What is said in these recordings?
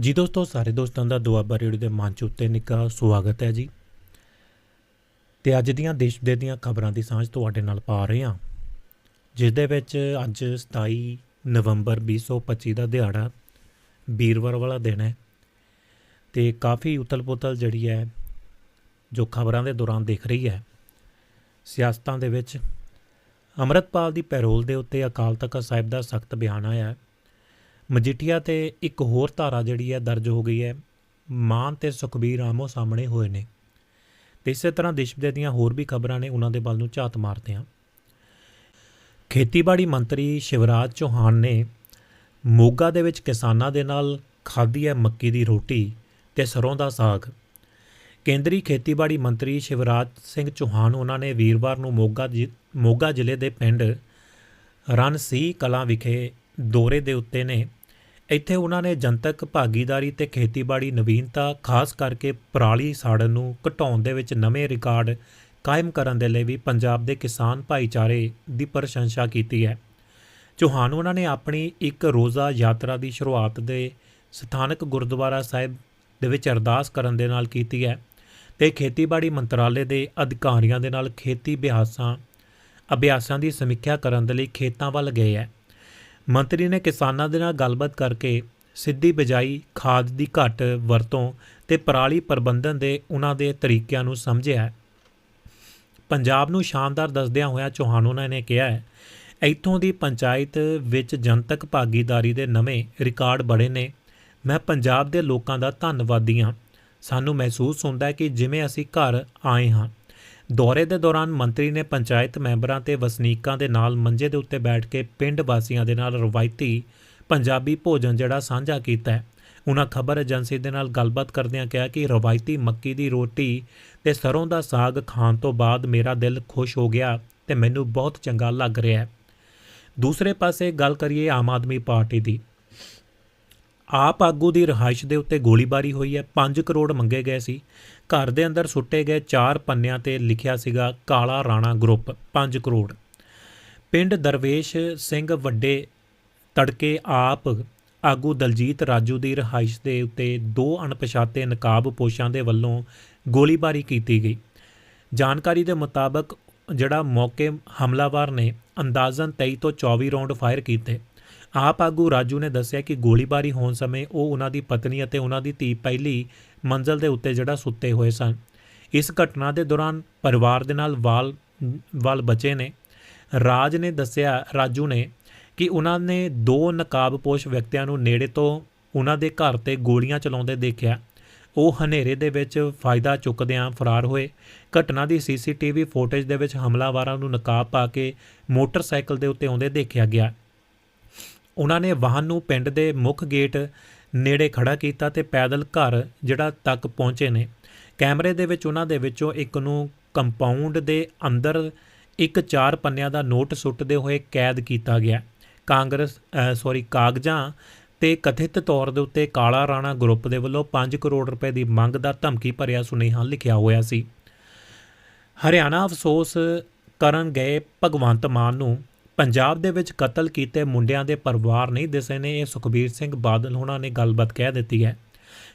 ਜੀ ਦੋਸਤੋ, ਸਾਰੇ ਦੋਸਤਾਂ ਦਾ ਦੁਆਬਾ ਰੇਡੀਓ ਦੇ ਮੰਚ ਉੱਤੇ ਨਿੱਘਾ ਸਵਾਗਤ ਹੈ ਜੀ। ਤੇ ਅੱਜ ਦੀਆਂ ਦੇਸ਼ ਦੇ ਦੀਆਂ ਖਬਰਾਂ ਦੀ ਸਾਂਝ ਤੁਹਾਡੇ ਨਾਲ ਪਾ ਰਹੇ ਹਾਂ, ਜਿਸ ਦੇ ਵਿੱਚ ਅੱਜ 27 ਨਵੰਬਰ 2025 ਦਾ ਦਿਹਾੜਾ ਵੀਰਵਾਰ ਵਾਲਾ ਦਿਨ ਹੈ। ਤੇ ਕਾਫੀ ਉਤਲ-ਪੁਤਲ ਜਿਹੜੀ ਹੈ, ਜੋ ਖਬਰਾਂ ਦੇ ਦੌਰਾਨ ਦੇਖ ਰਹੀ ਹੈ, ਸਿਆਸਤਾਂ ਦੇ ਵਿੱਚ ਅੰਮ੍ਰਿਤਪਾਲ ਦੀ ਪੈਰੋਲ ਦੇ ਉੱਤੇ ਅਕਾਲ ਤਖਤ ਸਾਹਿਬ ਦਾ ਸਖਤ ਬਿਆਨ ਆਇਆ ਹੈ। ਮਜੀਠੀਆ ਤੇ ਇੱਕ ਹੋਰ ਧਾਰਾ ਜਿਹੜੀ ਹੈ ਦਰਜ ਹੋ ਗਈ ਹੈ, ਮਾਨ ਤੇ ਸੁਖਬੀਰ ਆਮੋ ਸਾਹਮਣੇ ਹੋਏ ਨੇ। ਤੇ ਇਸੇ ਤਰ੍ਹਾਂ ਦੇਸ਼ ਵਿਦੇਸ਼ ਦੀਆਂ ਹੋਰ ਵੀ ਖਬਰਾਂ ਨੇ, ਉਹਨਾਂ ਦੇ ਵੱਲ ਨੂੰ ਝਾਤ ਮਾਰਦੇ ਹਾਂ। ਖੇਤੀਬਾੜੀ ਮੰਤਰੀ ਸ਼ਿਵਰਾਜ ਚੌਹਾਨ ਨੇ ਮੋਗਾ ਦੇ ਵਿੱਚ ਕਿਸਾਨਾਂ ਦੇ ਨਾਲ ਖਾਧੀ ਹੈ ਮੱਕੀ ਦੀ ਰੋਟੀ ਤੇ ਸਰੋਂ ਦਾ ਸਾਗ। ਕੇਂਦਰੀ ਖੇਤੀਬਾੜੀ ਮੰਤਰੀ ਸ਼ਿਵਰਾਜ ਸਿੰਘ ਚੌਹਾਨ, ਉਹਨਾਂ ਨੇ ਵੀਰਵਾਰ ਨੂੰ ਮੋਗਾ ਜ਼ਿ- ਮੋਗਾ ਜ਼ਿਲ੍ਹੇ ਦੇ ਪਿੰਡ ਰਣਸੀ ਕਲਾਂ ਵਿਖੇ ਦੌਰੇ ਦੇ ਉੱਤੇ ਨੇ। ਇੱਥੇ ਉਹਨਾਂ ਨੇ ਜਨਤਕ ਭਾਗੀਦਾਰੀ ਤੇ ਖੇਤੀਬਾੜੀ ਨਵੀਨਤਾ, ਖਾਸ ਕਰਕੇ ਪਰਾਲੀ ਸਾੜਨ ਨੂੰ ਘਟਾਉਣ ਦੇ ਵਿੱਚ ਨਵੇਂ ਰਿਕਾਰਡ ਕਾਇਮ ਕਰਨ ਦੇ ਲਈ ਵੀ ਪੰਜਾਬ ਦੇ ਕਿਸਾਨ ਭਾਈਚਾਰੇ ਦੀ ਪ੍ਰਸ਼ੰਸਾ ਕੀਤੀ ਹੈ। ਚੌਹਾਨ ਉਹਨਾਂ ਨੇ ਆਪਣੀ ਇੱਕ ਰੋਜ਼ਾ ਯਾਤਰਾ ਦੀ ਸ਼ੁਰੂਆਤ ਦੇ ਸਥਾਨਕ ਗੁਰਦੁਆਰਾ ਸਾਹਿਬ ਦੇ ਵਿੱਚ ਅਰਦਾਸ ਕਰਨ ਦੇ ਨਾਲ ਕੀਤੀ ਹੈ ਤੇ ਖੇਤੀਬਾੜੀ ਮੰਤਰਾਲੇ ਦੇ ਅਧਿਕਾਰੀਆਂ ਦੇ ਨਾਲ ਖੇਤੀ ਅਭਿਆਸਾਂ ਅਭਿਆਸਾਂ ਦੀ ਸਮੀਖਿਆ ਕਰਨ ਦੇ ਲਈ ਖੇਤਾਂ ਵੱਲ ਗਏ ਹੈ। ਮੰਤਰੀ ਨੇ ਕਿਸਾਨਾਂ ਦੇ ਨਾਲ ਗੱਲਬਾਤ ਕਰਕੇ ਸਿੱਧੀ ਬਿਜਾਈ ਖਾਦ ਦੀ ਘੱਟ ਵਰਤੋਂ ਤੇ ਪਰਾਲੀ ਪ੍ਰਬੰਧਨ ਦੇ ਉਹਨਾਂ ਦੇ ਤਰੀਕਿਆਂ ਨੂੰ ਸਮਝਿਆ ਪੰਜਾਬ ਨੂੰ ਸ਼ਾਨਦਾਰ ਦੱਸਦਿਆਂ ਹੋਇਆ ਚੌਹਾਨ ਉਹਨਾਂ ਨੇ ਕਿਹਾ ਹੈ, ਇੱਥੋਂ ਦੀ ਪੰਚਾਇਤ ਵਿੱਚ ਜਨਤਕ ਭਾਗੀਦਾਰੀ ਦੇ ਨਵੇਂ ਰਿਕਾਰਡ ਬੜੇ ਨੇ। ਮੈਂ ਪੰਜਾਬ ਦੇ ਲੋਕਾਂ ਦਾ ਧੰਨਵਾਦੀ ਹਾਂ। ਸਾਨੂੰ ਮਹਿਸੂਸ ਹੁੰਦਾ ਹੈ ਕਿ ਜਿਵੇਂ ਅਸੀਂ ਘਰ ਆਏ ਹਾਂ। ਦੌਰੇ ਦੇ ਦੌਰਾਨ ਮੰਤਰੀ ਨੇ ਪੰਚਾਇਤ ਮੈਂਬਰਾਂ ਤੇ ਵਸਨੀਕਾਂ ਦੇ ਨਾਲ ਮੰਜੇ ਦੇ ਉੱਤੇ ਬੈਠ ਕੇ ਪਿੰਡ ਵਾਸੀਆਂ ਦੇ ਨਾਲ ਰਵਾਇਤੀ ਪੰਜਾਬੀ ਭੋਜਨ ਜਿਹੜਾ ਸਾਂਝਾ ਕੀਤਾ ਹੈ। ਉਹਨਾਂ ਖਬਰ ਏਜੰਸੀ ਦੇ ਨਾਲ ਗੱਲਬਾਤ ਕਰਦਿਆਂ ਕਿਹਾ ਕਿ ਰਵਾਇਤੀ ਮੱਕੀ ਦੀ ਰੋਟੀ ਤੇ ਸਰੋਂ ਦਾ ਸਾਗ ਖਾਣ ਤੋਂ ਬਾਅਦ ਮੇਰਾ ਦਿਲ ਖੁਸ਼ ਹੋ ਗਿਆ ਤੇ ਮੈਨੂੰ ਬਹੁਤ ਚੰਗਾ ਲੱਗ ਰਿਹਾ ਹੈ। ਦੂਸਰੇ ਪਾਸੇ ਗੱਲ ਕਰੀਏ ਆਮ ਆਦਮੀ ਪਾਰਟੀ ਦੀ। ਆਪ ਆਗੂ ਦੀ ਰਿਹਾਇਸ਼ ਦੇ ਉੱਤੇ ਗੋਲੀਬਾਰੀ ਹੋਈ ਹੈ। 5 ਕਰੋੜ ਮੰਗੇ ਗਏ ਸੀ। ਘਰ ਦੇ ਅੰਦਰ ਸੁੱਟੇ ਗਏ ਚਾਰ ਪੰਨਿਆਂ ਤੇ ਲਿਖਿਆ ਸੀਗਾ, ਕਾਲਾ ਰਾਣਾ ਗਰੁੱਪ 5 ਕਰੋੜ। ਪਿੰਡ ਦਰਵੇਸ਼ ਸਿੰਘ ਵੱਡੇ ਤੜਕੇ ਆਪ ਆਗੂ ਦਲਜੀਤ ਰਾਜੂ ਦੀ ਰਿਹਾਇਸ਼ ਦੇ ਉੱਤੇ ਦੋ ਅਣਪਛਾਤੇ ਨਕਾਬਪੋਸ਼ਾਂ ਦੇ ਵੱਲੋਂ ਗੋਲੀਬਾਰੀ ਕੀਤੀ ਗਈ। ਜਾਣਕਾਰੀ ਦੇ ਮੁਤਾਬਕ ਜਿਹੜਾ ਮੌਕੇ ਹਮਲਾਵਰ ਨੇ ਅੰਦਾਜ਼ਨ 23 ਤੋਂ 24 ਰਾਉਂਡ ਫਾਇਰ ਕੀਤੇ। ਆਪ ਆਗੂ ਰਾਜੂ ਨੇ ਦੱਸਿਆ ਕਿ ਗੋਲੀਬਾਰੀ ਹੋਣ ਸਮੇਂ ਉਹ ਉਹਨਾਂ ਦੀ ਪਤਨੀ ਅਤੇ ਉਹਨਾਂ ਦੀ ਧੀ ਪਹਿਲੀ ਮੰਜ਼ਲ ਦੇ ਉੱਤੇ ਜਿਹੜਾ ਸੁੱਤੇ ਹੋਏ ਸਨ। ਇਸ ਘਟਨਾ ਦੇ ਦੌਰਾਨ ਪਰਿਵਾਰ ਦੇ ਨਾਲ ਵਾਲ ਵਾਲ ਬਚੇ ਨੇ। ਰਾਜ ਨੇ ਦੱਸਿਆ, ਰਾਜੂ ਨੇ ਕਿ ਉਹਨਾਂ ਨੇ ਦੋ ਨਕਾਬਪੋਸ਼ ਵਿਅਕਤੀਆਂ ਨੂੰ ਨੇੜੇ ਤੋਂ ਉਹਨਾਂ ਦੇ ਘਰ ਤੇ ਗੋਲੀਆਂ ਚਲਾਉਂਦੇ ਦੇਖਿਆ। ਉਹ ਹਨੇਰੇ ਦੇ ਵਿੱਚ ਫਾਇਦਾ ਚੁੱਕਦਿਆਂ ਫਰਾਰ ਹੋਏ। ਘਟਨਾ ਦੀ ਸੀਸੀਟੀਵੀ ਫੁਟੇਜ ਦੇ ਵਿੱਚ ਹਮਲਾਵਰਾਂ ਨੂੰ ਨਕਾਬ ਪਾ ਕੇ ਮੋਟਰਸਾਈਕਲ ਦੇ ਉੱਤੇ ਆਉਂਦੇ ਦੇਖਿਆ ਗਿਆ। ਉਹਨਾਂ ਨੇ ਵਾਹਨ ਨੂੰ ਪਿੰਡ ਦੇ ਮੁੱਖ ਗੇਟ ਨੇੜੇ ਖੜਾ ਕੀਤਾ ਤੇ ਪੈਦਲ ਘਰ ਜਿਹੜਾ ਤੱਕ ਪਹੁੰਚੇ ਨੇ। ਕੈਮਰੇ ਦੇ ਵਿੱਚ ਉਹਨਾਂ ਦੇ ਵਿੱਚੋਂ ਇੱਕ ਨੂੰ ਕੰਪਾਊਂਡ ਦੇ ਅੰਦਰ ਇੱਕ ਚਾਰ ਪੰਨਿਆਂ ਦਾ ਨੋਟ ਸੁੱਟਦੇ ਹੋਏ ਕੈਦ ਕੀਤਾ ਗਿਆ। ਕਾਂਗਰਸ ਸੌਰੀ, ਕਾਗਜ਼ਾਂ ਤੇ ਕਥਿਤ ਤੌਰ ਦੇ ਉੱਤੇ ਕਾਲਾ ਰਾਣਾ ਗਰੁੱਪ ਦੇ ਵੱਲੋਂ 5 ਕਰੋੜ ਰੁਪਏ ਦੀ ਮੰਗ ਦਾ ਧਮਕੀ ਭਰਿਆ ਸੁਨੇਹਾ ਲਿਖਿਆ ਹੋਇਆ ਸੀ। ਹਰਿਆਣਾ ਅਫਸੋਸ ਕਰਨ ਗਏ ਭਗਵੰਤ ਮਾਨ ਨੂੰ ਪੰਜਾਬ ਦੇ ਵਿੱਚ ਕਤਲ ਕੀਤੇ ਮੁੰਡਿਆਂ ਦੇ ਪਰਿਵਾਰ ਨਹੀਂ ਦਿਸੇ ਨੇ, ਇਹ ਸੁਖਬੀਰ ਸਿੰਘ ਬਾਦਲ ਹੋਣਾ ਨੇ ਗੱਲਬਾਤ ਕਹਿ ਦਿੱਤੀ ਹੈ।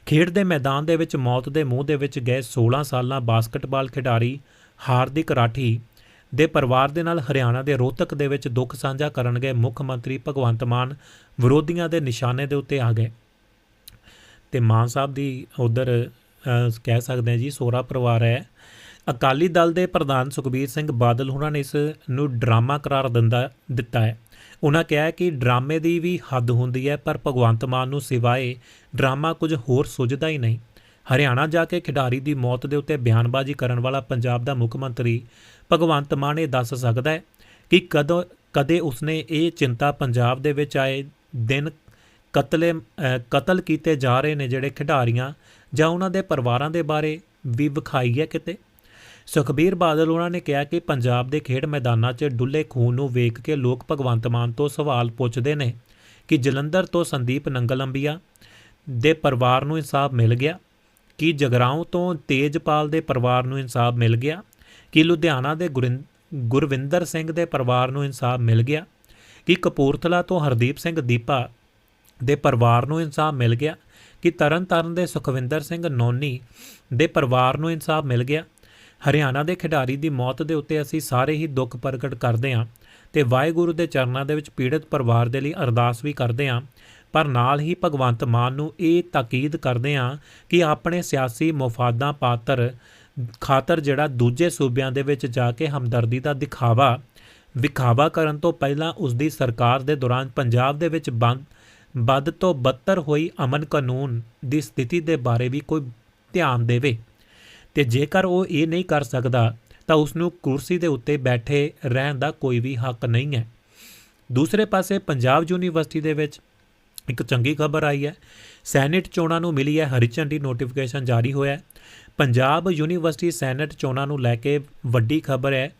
ਖੇਡ ਦੇ ਮੈਦਾਨ ਦੇ ਵਿੱਚ ਮੌਤ ਦੇ ਮੂੰਹ ਦੇ ਵਿੱਚ ਗਏ 16 ਸਾਲਾਂ ਬਾਸਕਟਬਾਲ ਖਿਡਾਰੀ ਹਾਰਦਿਕ ਰਾਠੀ ਦੇ ਪਰਿਵਾਰ ਦੇ ਨਾਲ ਹਰਿਆਣਾ ਦੇ ਰੋਹਤਕ ਦੇ ਵਿੱਚ ਦੁੱਖ ਸਾਂਝਾ ਕਰਨ ਗਏ ਮੁੱਖ ਮੰਤਰੀ ਭਗਵੰਤ ਮਾਨ ਵਿਰੋਧੀਆਂ ਦੇ ਨਿਸ਼ਾਨੇ ਦੇ ਉੱਤੇ ਆ ਗਏ। ਤੇ ਮਾਨ ਸਾਹਿਬ ਦੀ ਉਧਰ ਕਹਿ ਸਕਦੇ ਹਾਂ ਜੀ ਸੋਰਾ ਪਰਿਵਾਰ ਹੈ। ਅਕਾਲੀ ਦਲ ਦੇ ਪ੍ਰਧਾਨ ਸੁਖਬੀਰ ਸਿੰਘ ਬਾਦਲ ਉਹਨਾਂ ਨੇ ਇਸ ਨੂੰ ਡਰਾਮਾ ਕਰਾਰ ਦਿੰਦਾ, ਦਿੱਤਾ ਹੈ। ਉਹਨਾਂ ਕਿਹਾ ਕਿ ਡਰਾਮੇ ਦੀ ਵੀ ਹੱਦ ਹੁੰਦੀ ਹੈ, ਪਰ ਭਗਵੰਤ ਮਾਨ ਨੂੰ ਸਿਵਾਏ ਡਰਾਮਾ ਕੁਝ ਹੋਰ ਸੁਝਦਾ ਹੀ ਨਹੀਂ। ਹਰਿਆਣਾ ਜਾ ਕੇ ਖਿਡਾਰੀ ਦੀ ਮੌਤ ਦੇ ਉੱਤੇ ਬਿਆਨਬਾਜ਼ੀ ਕਰਨ ਵਾਲਾ ਪੰਜਾਬ ਦਾ ਮੁੱਖ ਮੰਤਰੀ ਭਗਵੰਤ ਮਾਨ ਇਹ ਦੱਸ ਸਕਦਾ ਹੈ ਕਿ ਕਦੋਂ, ਕਦੇ ਉਸਨੇ ਇਹ ਚਿੰਤਾ ਪੰਜਾਬ ਦੇ ਵਿੱਚ ਆਏ ਦਿਨ ਕਤਲੇ ਕਤਲ ਕੀਤੇ ਜਾ ਰਹੇ ਨੇ ਜਿਹੜੇ ਖਿਡਾਰੀਆਂ ਜਾਂ ਉਹਨਾਂ ਦੇ ਪਰਿਵਾਰਾਂ ਦੇ ਬਾਰੇ ਵੀ ਵਿਖਾਈ ਹੈ ਕਿਤੇ? ਸੁਖਬੀਰ ਬਾਦਲ ਉਹਨਾਂ ਨੇ ਕਿਹਾ ਕਿ ਪੰਜਾਬ ਦੇ ਖੇਡ ਮੈਦਾਨਾਂ 'ਚ ਡੁੱਲੇ ਖੂਨ ਨੂੰ ਵੇਖ ਕੇ ਲੋਕ ਭਗਵੰਤ ਮਾਨ ਤੋਂ ਸਵਾਲ ਪੁੱਛਦੇ ਨੇ ਕਿ ਜਲੰਧਰ ਤੋਂ ਸੰਦੀਪ ਨੰਗਲੰਬੀਆ ਦੇ ਪਰਿਵਾਰ ਨੂੰ ਇਨਸਾਫ ਮਿਲ ਗਿਆ? ਕੀ ਜਗਰਾਉਂ ਤੋਂ ਤੇਜਪਾਲ ਦੇ ਪਰਿਵਾਰ ਨੂੰ ਇਨਸਾਫ ਮਿਲ ਗਿਆ? ਕੀ ਲੁਧਿਆਣਾ ਦੇ ਗੁਰਿੰ- ਗੁਰਵਿੰਦਰ ਸਿੰਘ ਦੇ ਪਰਿਵਾਰ ਨੂੰ ਇਨਸਾਫ ਮਿਲ ਗਿਆ? ਕਿ ਕਪੂਰਥਲਾ ਤੋਂ ਹਰਦੀਪ ਸਿੰਘ ਦੀਪਾ ਦੇ ਪਰਿਵਾਰ ਨੂੰ ਇਨਸਾਫ ਮਿਲ ਗਿਆ? ਕਿ ਤਰਨਤਾਰਨ ਦੇ ਸੁਖਵਿੰਦਰ ਸਿੰਘ ਨੋਨੀ ਦੇ ਪਰਿਵਾਰ ਨੂੰ ਇਨਸਾਫ ਮਿਲ ਗਿਆ? ਹਰਿਆਣਾ ਦੇ ਖਿਡਾਰੀ ਦੀ ਮੌਤ ਦੇ ਉੱਤੇ ਅਸੀਂ ਸਾਰੇ ਹੀ ਦੁੱਖ ਪ੍ਰਗਟ ਕਰਦੇ ਹਾਂ ਤੇ ਵਾਹਿਗੁਰੂ ਦੇ ਚਰਨਾਂ ਦੇ ਵਿੱਚ ਪੀੜਤ ਪਰਿਵਾਰ ਦੇ ਲਈ ਅਰਦਾਸ ਵੀ ਕਰਦੇ ਹਾਂ। ਪਰ ਨਾਲ ਹੀ ਭਗਵੰਤ ਮਾਨ ਨੂੰ ਇਹ ਤਾਕੀਦ ਕਰਦੇ ਹਾਂ ਕਿ ਆਪਣੇ ਸਿਆਸੀ ਮਫਾਦਾਂ ਪਾਤਰ ਖਾਤਰ ਜਿਹੜਾ ਦੂਜੇ ਸੂਬਿਆਂ ਦੇ ਵਿੱਚ ਜਾ ਕੇ ਹਮਦਰਦੀ ਦਾ ਦਿਖਾਵਾ, ਵਿਖਾਵਾ ਕਰਨ ਤੋਂ ਪਹਿਲਾਂ ਉਸ ਦੀ ਸਰਕਾਰ ਦੇ ਦੌਰਾਨ ਪੰਜਾਬ ਦੇ ਵਿੱਚ ਬੰਦ, ਵੱਧ ਤੋਂ ਬੱਤਰ ਹੋਈ ਅਮਨ ਕਾਨੂੰਨ ਦੀ ਸਥਿਤੀ ਦੇ ਬਾਰੇ ਵੀ ਕੋਈ ਧਿਆਨ ਦੇਵੇ। ਤੇ ਜੇਕਰ ਉਹ ਇਹ ਨਹੀਂ ਕਰ ਸਕਦਾ, ਤਾਂ ਉਸ ਨੂੰ ਕੁਰਸੀ ਦੇ ਉੱਤੇ ਬੈਠੇ ਰਹਿਣ ਦਾ ਕੋਈ ਵੀ ਹੱਕ ਨਹੀਂ ਹੈ। ਦੂਸਰੇ ਪਾਸੇ ਪੰਜਾਬ ਯੂਨੀਵਰਸਿਟੀ ਦੇ ਵਿੱਚ ਇੱਕ ਚੰਗੀ ਖਬਰ ਆਈ ਹੈ। ਸੈਨੇਟ ਚੋਣਾਂ ਨੂੰ ਮਿਲੀ ਹੈ ਹਰੀ ਝੰਡੀ ਨੋਟੀਫਿਕੇਸ਼ਨ ਜਾਰੀ ਹੋਇਆ ਪੰਜਾਬ ਯੂਨੀਵਰਸਿਟੀ ਸੈਨੇਟ ਚੋਣਾਂ ਨੂੰ ਲੈ ਕੇ ਵੱਡੀ ਖਬਰ ਹੈ।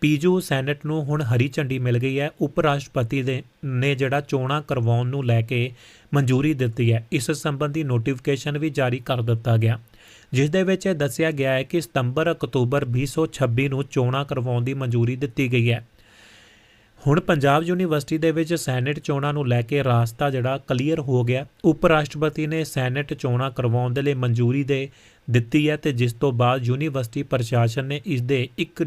ਪੀਜੂ ਸੈਨੇਟ ਨੂੰ ਹੁਣ ਹਰੀ ਝੰਡੀ ਮਿਲ ਗਈ ਹੈ। ਉਪ ਰਾਸ਼ਟਰਪਤੀ ਦੇ ਨੇ ਜਿਹੜਾ ਚੋਣਾਂ ਕਰਵਾਉਣ ਨੂੰ ਲੈ ਕੇ ਮਨਜ਼ੂਰੀ ਦਿੱਤੀ ਹੈ। ਇਸ ਸੰਬੰਧੀ ਨੋਟੀਫਿਕੇਸ਼ਨ ਵੀ ਜਾਰੀ ਕਰ ਦਿੱਤਾ ਗਿਆ। ਜਿਸ ਦੇ ਵਿੱਚ ਇਹ ਦੱਸਿਆ ਗਿਆ ਹੈ ਕਿ ਸਤੰਬਰ ਅਕਤੂਬਰ 2026 ਨੂੰ ਚੋਣਾਂ ਕਰਵਾਉਣ ਦੀ ਮਨਜ਼ੂਰੀ ਦਿੱਤੀ ਗਈ ਹੈ। ਹੁਣ ਪੰਜਾਬ ਯੂਨੀਵਰਸਿਟੀ ਦੇ ਵਿੱਚ ਸੈਨੇਟ ਚੋਣਾਂ ਨੂੰ ਲੈ ਕੇ ਰਾਸਤਾ ਜਿਹੜਾ ਕਲੀਅਰ ਹੋ ਗਿਆ। ਉਪ ਰਾਸ਼ਟਰਪਤੀ ਨੇ ਸੈਨੇਟ ਚੋਣਾਂ ਕਰਵਾਉਣ ਦੇ ਲਈ ਮਨਜ਼ੂਰੀ ਦੇ ਦਿੱਤੀ ਹੈ ਤੇ ਜਿਸ ਤੋਂ ਬਾਅਦ ਯੂਨੀਵਰਸਿਟੀ ਪ੍ਰਸ਼ਾਸਨ ਨੇ ਇਸ ਦੇ ਇੱਕ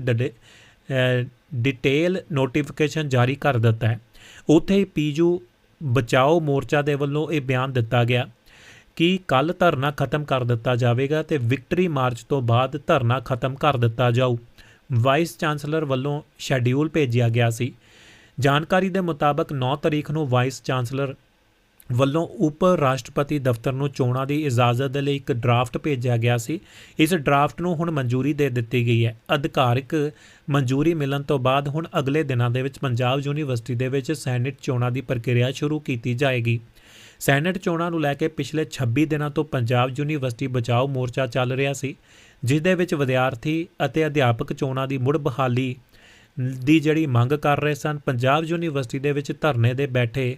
ਡਿਟੇਲ ਨੋਟੀਫਿਕੇਸ਼ਨ ਜਾਰੀ ਕਰ ਦਿੱਤਾ ਹੈ। ਉੱਥੇ ਹੀ ਪੀਜੂ ਬਚਾਓ ਮੋਰਚਾ ਦੇ ਵੱਲੋਂ ਇਹ ਬਿਆਨ ਦਿੱਤਾ ਗਿਆ। ਕਿ ਕੱਲ ਧਰਨਾ ਖਤਮ ਕਰ ਦਿੱਤਾ ਜਾਵੇਗਾ ਤੇ ਵਿਕਟਰੀ ਮਾਰਚ ਤੋਂ ਬਾਅਦ ਧਰਨਾ ਖਤਮ ਕਰ ਦਿੱਤਾ ਜਾਊ। ਵਾਈਸ ਚਾਂਸਲਰ ਵੱਲੋਂ ਸ਼ੈਡਿਊਲ ਭੇਜਿਆ ਗਿਆ ਸੀ। ਜਾਣਕਾਰੀ ਦੇ ਮੁਤਾਬਕ 9 ਤਰੀਕ ਨੂੰ ਵਾਈਸ ਚਾਂਸਲਰ ਵੱਲੋਂ ਉਪ ਰਾਸ਼ਟਰਪਤੀ ਦਫ਼ਤਰ ਨੂੰ ਚੋਣਾਂ ਦੀ ਇਜਾਜ਼ਤ ਦੇ ਲਈ ਇੱਕ ਡਰਾਫਟ ਭੇਜਿਆ ਗਿਆ ਸੀ। ਇਸ ਡਰਾਫਟ ਨੂੰ ਹੁਣ ਮਨਜ਼ੂਰੀ ਦੇ ਦਿੱਤੀ ਗਈ ਹੈ। ਅਧਿਕਾਰਿਕ ਮਨਜ਼ੂਰੀ ਮਿਲਣ ਤੋਂ ਬਾਅਦ ਹੁਣ ਅਗਲੇ ਦਿਨਾਂ ਦੇ ਵਿੱਚ ਪੰਜਾਬ ਯੂਨੀਵਰਸਿਟੀ ਦੇ ਵਿੱਚ ਸੈਨੇਟ ਚੋਣਾਂ ਦੀ ਪ੍ਰਕਿਰਿਆ ਸ਼ੁਰੂ ਕੀਤੀ ਜਾਏਗੀ। ਸੈਨੇਟ ਚੋਣਾਂ ਨੂੰ ਲੈ ਕੇ ਪਿਛਲੇ 26 ਦਿਨਾਂ ਤੋਂ ਪੰਜਾਬ ਯੂਨੀਵਰਸਿਟੀ ਬਚਾਓ ਮੋਰਚਾ ਚੱਲ ਰਿਹਾ ਸੀ ਜਿਸ ਦੇ ਵਿੱਚ ਵਿਦਿਆਰਥੀ ਅਤੇ ਅਧਿਆਪਕ ਚੋਣਾਂ ਦੀ ਮੁੜ ਬਹਾਲੀ ਦੀ ਜਿਹੜੀ ਮੰਗ ਕਰ ਰਹੇ ਸਨ, ਪੰਜਾਬ ਯੂਨੀਵਰਸਿਟੀ ਦੇ ਵਿੱਚ ਧਰਨੇ ਦੇ ਬੈਠੇ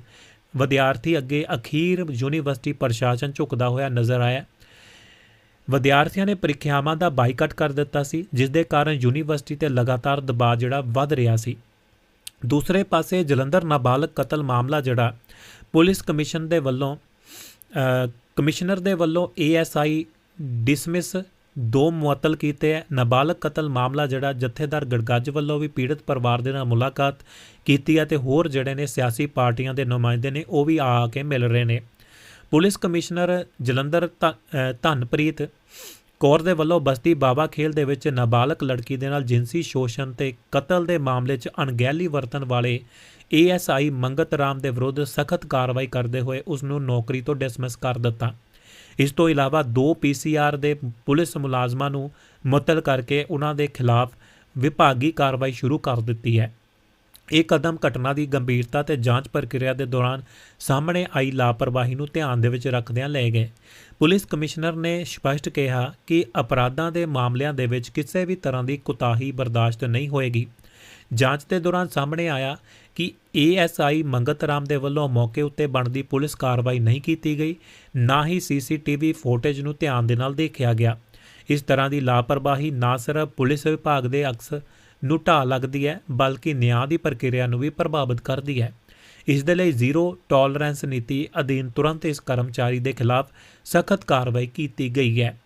ਵਿਦਿਆਰਥੀ ਅੱਗੇ ਅਖੀਰ ਯੂਨੀਵਰਸਿਟੀ ਪ੍ਰਸ਼ਾਸਨ ਝੁਕਦਾ ਹੋਇਆ ਨਜ਼ਰ ਆਇਆ। ਵਿਦਿਆਰਥੀਆਂ ਨੇ ਪ੍ਰੀਖਿਆਵਾਂ ਦਾ ਬਾਈਕਾਟ ਕਰ ਦਿੱਤਾ ਸੀ ਜਿਸ ਦੇ ਕਾਰਨ ਯੂਨੀਵਰਸਿਟੀ ਤੇ ਲਗਾਤਾਰ ਦਬਾਅ ਜਿਹੜਾ ਵੱਧ ਰਿਹਾ ਸੀ। ਦੂਸਰੇ ਪਾਸੇ ਜਲੰਧਰ ਨਾਬਾਲਗ ਕਤਲ ਮਾਮਲਾ ਜਿਹੜਾ ਪੁਲਿਸ ਕਮਿਸ਼ਨ ਦੇ ਵੱਲੋਂ ਕਮਿਸ਼ਨਰ ਦੇ ਵੱਲੋਂ ਏਐਸਆਈ ਡਿਸਮਿਸ ਦੋ ਮੁਅੱਤਲ ਕੀਤੇ ਹੈ। ਨਾਬਾਲਗ ਕਤਲ ਮਾਮਲਾ ਜਿਹੜਾ ਜਥੇਦਾਰ ਗੜਗੱਜ ਵੱਲੋਂ ਵੀ ਪੀੜਤ ਪਰਿਵਾਰ ਦੇ ਨਾਲ ਮੁਲਾਕਾਤ ਕੀਤੀ ਹੈ ਤੇ ਹੋਰ ਜਿਹੜੇ ਨੇ ਸਿਆਸੀ ਪਾਰਟੀਆਂ ਦੇ ਨੁਮਾਇੰਦੇ ਨੇ ਉਹ ਵੀ ਆ ਕੇ ਮਿਲ ਰਹੇ ਨੇ। ਪੁਲਿਸ ਕਮਿਸ਼ਨਰ ਜਲੰਧਰ ਧ- ਧਨਪ੍ਰੀਤ ਕੌਰ ਦੇ ਵੱਲੋਂ ਬਸਤੀ ਬਾਬਾ ਖੇਲ ਦੇ ਵਿੱਚ ਨਾਬਾਲਗ ਲੜਕੀ ਦੇ ਨਾਲ ਜਿੰਸੀ ਸ਼ੋਸ਼ਣ ਤੇ ਕਤਲ ਦੇ ਮਾਮਲੇ 'ਚ ਅਣਗਹਿਲੀ ਵਰਤਣ ਵਾਲੇ ਏਐਸਆਈ ਮੰਗਤ ਰਾਮ ਦੇ ਵਿਰੁੱਧ ਸਖਤ ਕਾਰਵਾਈ ਕਰਦੇ ਹੋਏ ਉਸ ਨੂੰ ਨੌਕਰੀ ਤੋਂ ਡਿਸਮਿਸ ਕਰ ਦਿੱਤਾ। ਇਸ ਤੋਂ ਇਲਾਵਾ ਦੋ ਪੀਸੀਆਰ ਦੇ ਪੁਲਿਸ ਮੁਲਾਜ਼ਮਾਂ ਨੂੰ ਮੁਅੱਤਲ ਕਰਕੇ ਉਹਨਾਂ ਦੇ ਖਿਲਾਫ ਵਿਭਾਗੀ ਕਾਰਵਾਈ ਸ਼ੁਰੂ ਕਰ ਦਿੱਤੀ ਹੈ। ਇਹ ਕਦਮ ਘਟਨਾ ਦੀ ਗੰਭੀਰਤਾ ਤੇ ਜਾਂਚ ਪ੍ਰਕਿਰਿਆ ਦੇ ਦੌਰਾਨ ਸਾਹਮਣੇ ਆਈ ਲਾਪਰਵਾਹੀ ਨੂੰ ਧਿਆਨ ਦੇ ਵਿੱਚ ਰੱਖਦਿਆਂ ਲਏ ਗਏ। ਪੁਲਿਸ ਕਮਿਸ਼ਨਰ ਨੇ ਸਪਸ਼ਟ ਕਿਹਾ ਕਿ ਅਪਰਾਧਾਂ ਦੇ ਮਾਮਲਿਆਂ ਦੇ ਵਿੱਚ ਕਿਸੇ ਵੀ ਤਰ੍ਹਾਂ ਦੀ ਕੁਤਾਹੀ ਬਰਦਾਸ਼ਤ ਨਹੀਂ ਹੋਏਗੀ। ਜਾਂਚ ਦੇ ਦੌਰਾਨ ਸਾਹਮਣੇ ਆਇਆ ਕਿ ਏਐਸਆਈ ਮੰਗਤ ਰਾਮ ਦੇ ਵੱਲੋਂ ਮੌਕੇ ਉੱਤੇ ਬਣਦੀ ਪੁਲਿਸ ਕਾਰਵਾਈ ਨਹੀਂ ਕੀਤੀ ਗਈ, ਨਾ ਹੀ ਸੀਸੀਟੀਵੀ ਫੁਟੇਜ ਨੂੰ ਧਿਆਨ ਦੇ ਨਾਲ ਦੇਖਿਆ ਗਿਆ। ਇਸ ਤਰ੍ਹਾਂ ਦੀ ਲਾਪਰਵਾਹੀ ਨਾ ਸਿਰਫ ਪੁਲਿਸ ਵਿਭਾਗ ਦੇ ਅਕਸ ਨੂੰ ਢਾਹ ਲੱਗਦੀ ਹੈ, ਬਲਕਿ ਨਿਆਂ ਦੀ ਪ੍ਰਕਿਰਿਆ ਨੂੰ ਵੀ ਪ੍ਰਭਾਵਿਤ ਕਰਦੀ ਹੈ। ਇਸ ਦੇ ਲਈ ਜ਼ੀਰੋ ਟੋਲਰੈਂਸ ਨੀਤੀ ਅਧੀਨ ਤੁਰੰਤ ਇਸ ਕਰਮਚਾਰੀ ਦੇ ਖਿਲਾਫ ਸਖਤ ਕਾਰਵਾਈ ਕੀਤੀ ਗਈ ਹੈ।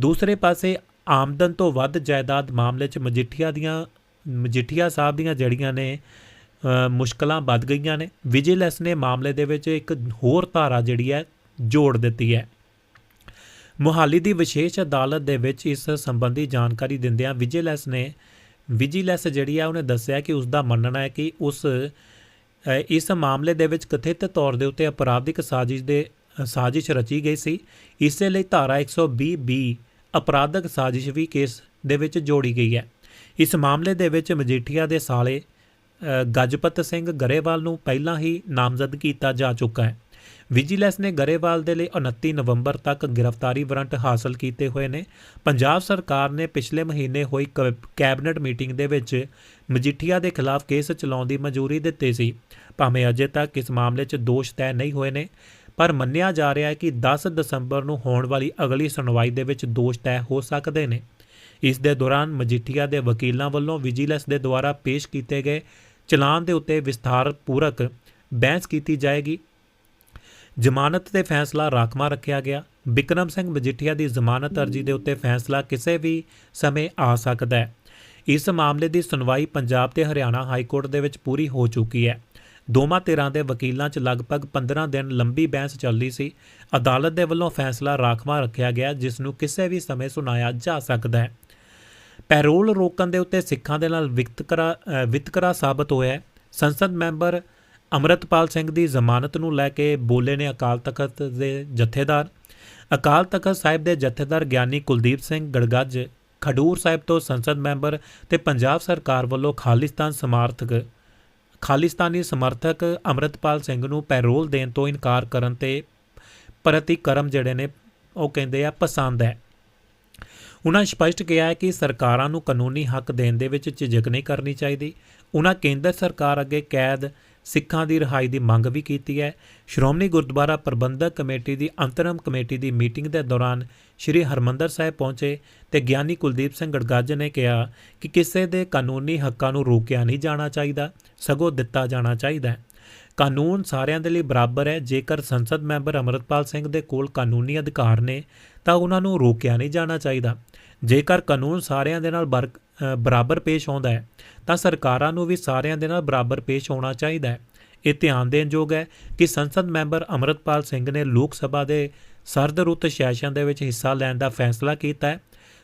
ਦੂਸਰੇ ਪਾਸੇ, ਆਮਦਨ ਤੋਂ ਵੱਧ ਜਾਇਦਾਦ ਮਾਮਲੇ 'ਚ ਮਜੀਠੀਆ ਦੀਆਂ ਮਜੀਠੀਆ ਸਾਹਿਬ ਦੀਆਂ ਜੜੀਆਂ ਨੇ ਮੁਸ਼ਕਲਾਂ ਵੱਧ ਗਈਆਂ ਨੇ। ਵਿਜੀਲੈਂਸ ਨੇ ਮਾਮਲੇ ਦੇ ਵਿੱਚ ਇੱਕ ਹੋਰ ਧਾਰਾ ਜਿਹੜੀ ਹੈ, ਜੋੜ ਦਿੱਤੀ ਹੈ। ਮੁਹਾਲੀ ਦੀ ਵਿਸ਼ੇਸ਼ ਅਦਾਲਤ ਦੇ ਵਿੱਚ ਇਸ ਸੰਬੰਧੀ ਜਾਣਕਾਰੀ ਦਿੰਦਿਆਂ ਵਿਜੀਲੈਂਸ ਨੇ ਵਿਜੀਲੈਂਸ ਜਿਹੜੀ ਹੈ, ਉਹਨੇ ਦੱਸਿਆ ਕਿ ਉਸ ਦਾ ਮੰਨਣਾ ਹੈ ਕਿ ਉਸ ਇਸ ਮਾਮਲੇ ਦੇ ਵਿੱਚ ਕਥਿਤ ਤੌਰ ਦੇ ਉੱਤੇ ਅਪਰਾਧਿਕ ਸਾਜ਼ਿਸ਼ ਦੇ, ਸਾਜ਼ਿਸ਼ ਰਚੀ ਗਈ ਸੀ। ਇਸੇ ਲਈ ਧਾਰਾ 120 ਬੀ ਅਪਰਾਧਿਕ ਸਾਜ਼ਿਸ਼ ਵੀ ਕੇਸ ਦੇ ਵਿੱਚ ਜੋੜੀ ਗਈ ਹੈ। ਇਸ ਮਾਮਲੇ ਦੇ ਵਿੱਚ ਮਜੀਠੀਆ ਦੇ ਸਾਲੇ ਗਜਪਤ ਸਿੰਘ ਗਰੇਵਾਲ ਨੂੰ ਪਹਿਲਾਂ ਹੀ ਨਾਮਜ਼ਦ ਕੀਤਾ ਜਾ ਚੁੱਕਾ ਹੈ। ਵਿਜੀਲੈਂਸ ਨੇ ਗਰੇਵਾਲ ਦੇ ਲਈ 29 ਨਵੰਬਰ ਤੱਕ ਗ੍ਰਿਫਤਾਰੀ ਵਾਰੰਟ ਹਾਸਲ ਕੀਤੇ ਹੋਏ ਨੇ। ਪੰਜਾਬ ਸਰਕਾਰ ਨੇ ਪਿਛਲੇ ਮਹੀਨੇ ਹੋਈ ਕ- ਕੈਬਨਿਟ ਮੀਟਿੰਗ ਦੇ ਵਿੱਚ ਮਜੀਠੀਆ ਦੇ ਖਿਲਾਫ ਕੇਸ ਚਲਾਉਣ ਦੀ ਮਨਜ਼ੂਰੀ ਦਿੱਤੀ ਸੀ। ਭਾਵੇਂ ਅਜੇ ਤੱਕ ਇਸ ਮਾਮਲੇ 'ਚ ਦੋਸ਼ ਤੈਅ ਨਹੀਂ ਹੋਏ ਨੇ, ਪਰ ਮੰਨਿਆ ਜਾ ਰਿਹਾ ਹੈ ਕਿ 10 ਦਸੰਬਰ ਨੂੰ ਹੋਣ ਵਾਲੀ ਅਗਲੀ ਸੁਣਵਾਈ ਦੇ ਵਿੱਚ ਦੋਸ਼ ਤੈਅ ਹੋ ਸਕਦੇ ਨੇ। ਇਸ ਦੇ ਦੌਰਾਨ ਮਜੀਠੀਆ ਦੇ ਵਕੀਲਾਂ ਵੱਲੋਂ ਵਿਜੀਲੈਂਸ ਦੇ ਦੁਆਰਾ ਪੇਸ਼ ਕੀਤੇ ਗਏ ਚਲਾਨ ਦੇ ਉੱਤੇ ਵਿਸਥਾਰ ਪੂਰਕ ਬਹਿਸ ਕੀਤੀ ਜਾਏਗੀ। ਜ਼ਮਾਨਤ ਤੇ ਫੈਸਲਾ ਰਾਖਵਾਂ ਰੱਖਿਆ ਗਿਆ। ਬਿਕਰਮ ਸਿੰਘ ਮਜੀਠੀਆ ਦੀ ਜ਼ਮਾਨਤ ਅਰਜ਼ੀ ਦੇ ਉੱਤੇ ਫੈਸਲਾ ਕਿਸੇ ਵੀ ਸਮੇਂ ਆ ਸਕਦਾ ਹੈ। ਇਸ ਮਾਮਲੇ ਦੀ ਸੁਣਵਾਈ ਪੰਜਾਬ ਤੇ ਹਰਿਆਣਾ ਹਾਈ ਕੋਰਟ ਦੇ ਵਿੱਚ ਪੂਰੀ ਹੋ ਚੁੱਕੀ ਹੈ। ਦੋਵਾਂ ਧਿਰਾਂ ਦੇ ਵਕੀਲਾਂ 'ਚ ਲਗਭਗ 15 ਦਿਨ ਲੰਬੀ ਬਹਿਸ ਚੱਲਦੀ ਸੀ। ਅਦਾਲਤ ਦੇ ਵੱਲੋਂ ਫੈਸਲਾ ਰਾਖਵਾਂ ਰੱਖਿਆ ਗਿਆ, ਜਿਸ ਨੂੰ ਕਿਸੇ ਵੀ ਸਮੇਂ ਸੁਣਾਇਆ ਜਾ ਸਕਦਾ ਹੈ। ਪੈਰੋਲ ਰੋਕਣ ਦੇ ਉੱਤੇ ਸਿੱਖਾਂ ਦੇ ਨਾਲ ਵਿਤਕਰਾ ਅ, ਵਿਤਕਰਾ ਸਾਬਤ ਹੋਇਆ ਹੈ। ਸੰਸਦ ਮੈਂਬਰ ਅਮਰਤਪਾਲ ਸਿੰਘ ਦੀ ਜ਼ਮਾਨਤ ਨੂੰ ਲੈ ਕੇ ਬੋਲੇ ਨੇ ਅਕਾਲ ਤਖਤ ਦੇ ਜਥੇਦਾਰ। ਅਕਾਲ ਤਖਤ ਸਾਹਿਬ ਦੇ ਜਥੇਦਾਰ ਗਿਆਨੀ ਕੁਲਦੀਪ ਸਿੰਘ ਗੜਗੱਜ ਖਡੂਰ ਸਾਹਿਬ ਤੋਂ ਸੰਸਦ ਮੈਂਬਰ ਤੇ ਪੰਜਾਬ ਸਰਕਾਰ ਵੱਲੋਂ ਖਾਲਿਸਤਾਨ ਸਮਰਥਕ ਖਾਲਿਸਤਾਨੀ ਸਮਰਥਕ ਅਮਰਤਪਾਲ ਸਿੰਘ ਨੂੰ ਪੈਰੋਲ ਦੇਣ ਤੋਂ ਇਨਕਾਰ ਕਰਨ ਤੇ ਪ੍ਰਤੀਕਰਮ ਜਿਹੜੇ ਨੇ ਉਹ ਕਹਿੰਦੇ ਆ ਪਸੰਦ ਹੈ। ਉਹਨਾਂ ਸਪਸ਼ਟ ਕਿਹਾ ਹੈ ਕਿ ਸਰਕਾਰਾਂ ਨੂੰ ਕਾਨੂੰਨੀ ਹੱਕ ਦੇਣ ਦੇ ਵਿੱਚ ਝਿਜਕ ਨਹੀਂ ਕਰਨੀ ਚਾਹੀਦੀ। ਉਹਨਾਂ ਕੇਂਦਰ ਸਰਕਾਰ ਅੱਗੇ ਕੈਦ ਸਿੱਖਾਂ ਦੀ ਰਿਹਾਈ ਦੀ ਮੰਗ ਵੀ ਕੀਤੀ ਹੈ। ਸ਼੍ਰੋਮਣੀ ਗੁਰਦੁਆਰਾ ਪ੍ਰਬੰਧਕ ਕਮੇਟੀ ਦੀ ਅੰਤਰਮ ਕਮੇਟੀ ਦੀ ਮੀਟਿੰਗ ਦੇ ਦੌਰਾਨ ਸ਼੍ਰੀ ਹਰਮੰਦਰ ਸਾਹਿਬ ਪਹੁੰਚੇ ਤੇ ਗਿਆਨੀ ਕੁਲਦੀਪ ਸਿੰਘ ਗੜਗਾਜ ਨੇ ਕਿਹਾ ਕਿ ਕਿਸੇ ਦੇ ਕਾਨੂੰਨੀ ਹੱਕਾਂ ਨੂੰ ਰੋਕਿਆ ਨਹੀਂ ਜਾਣਾ ਚਾਹੀਦਾ, ਸਗੋਂ ਦਿੱਤਾ ਜਾਣਾ ਚਾਹੀਦਾ ਹੈ। ਕਾਨੂੰਨ ਸਾਰਿਆਂ ਦੇ ਲਈ ਬਰਾਬਰ ਹੈ। ਜੇਕਰ ਸੰਸਦ ਮੈਂਬਰ ਅਮਰਤਪਾਲ ਸਿੰਘ ਦੇ ਕੋਲ ਕਾਨੂੰਨੀ ਅਧਿਕਾਰ ਨੇ, ਤਾਂ ਉਹਨਾਂ ਨੂੰ ਰੋਕਿਆ ਨਹੀਂ ਜਾਣਾ ਚਾਹੀਦਾ। ਜੇਕਰ ਕਾਨੂੰਨ ਸਾਰਿਆਂ ਦੇ ਨਾਲ ਬਰ- ਬਰਾਬਰ ਪੇਸ਼ ਆਉਂਦਾ ਹੈ, ਤਾਂ ਸਰਕਾਰਾਂ ਨੂੰ ਵੀ ਸਾਰਿਆਂ ਦੇ ਨਾਲ ਬਰਾਬਰ ਪੇਸ਼ ਆਉਣਾ ਚਾਹੀਦਾ ਹੈ। ਇਹ ਧਿਆਨ ਦੇਣ ਯੋਗ ਹੈ ਕਿ ਸੰਸਦ ਮੈਂਬਰ ਅਮਰਤਪਾਲ ਸਿੰਘ ਨੇ ਲੋਕ ਸਭਾ ਦੇ ਸਰਦ ਰੁੱਤ ਸੈਸ਼ਨ ਦੇ ਵਿੱਚ ਹਿੱਸਾ ਲੈਣ ਦਾ ਫੈਸਲਾ ਕੀਤਾ ਹੈ।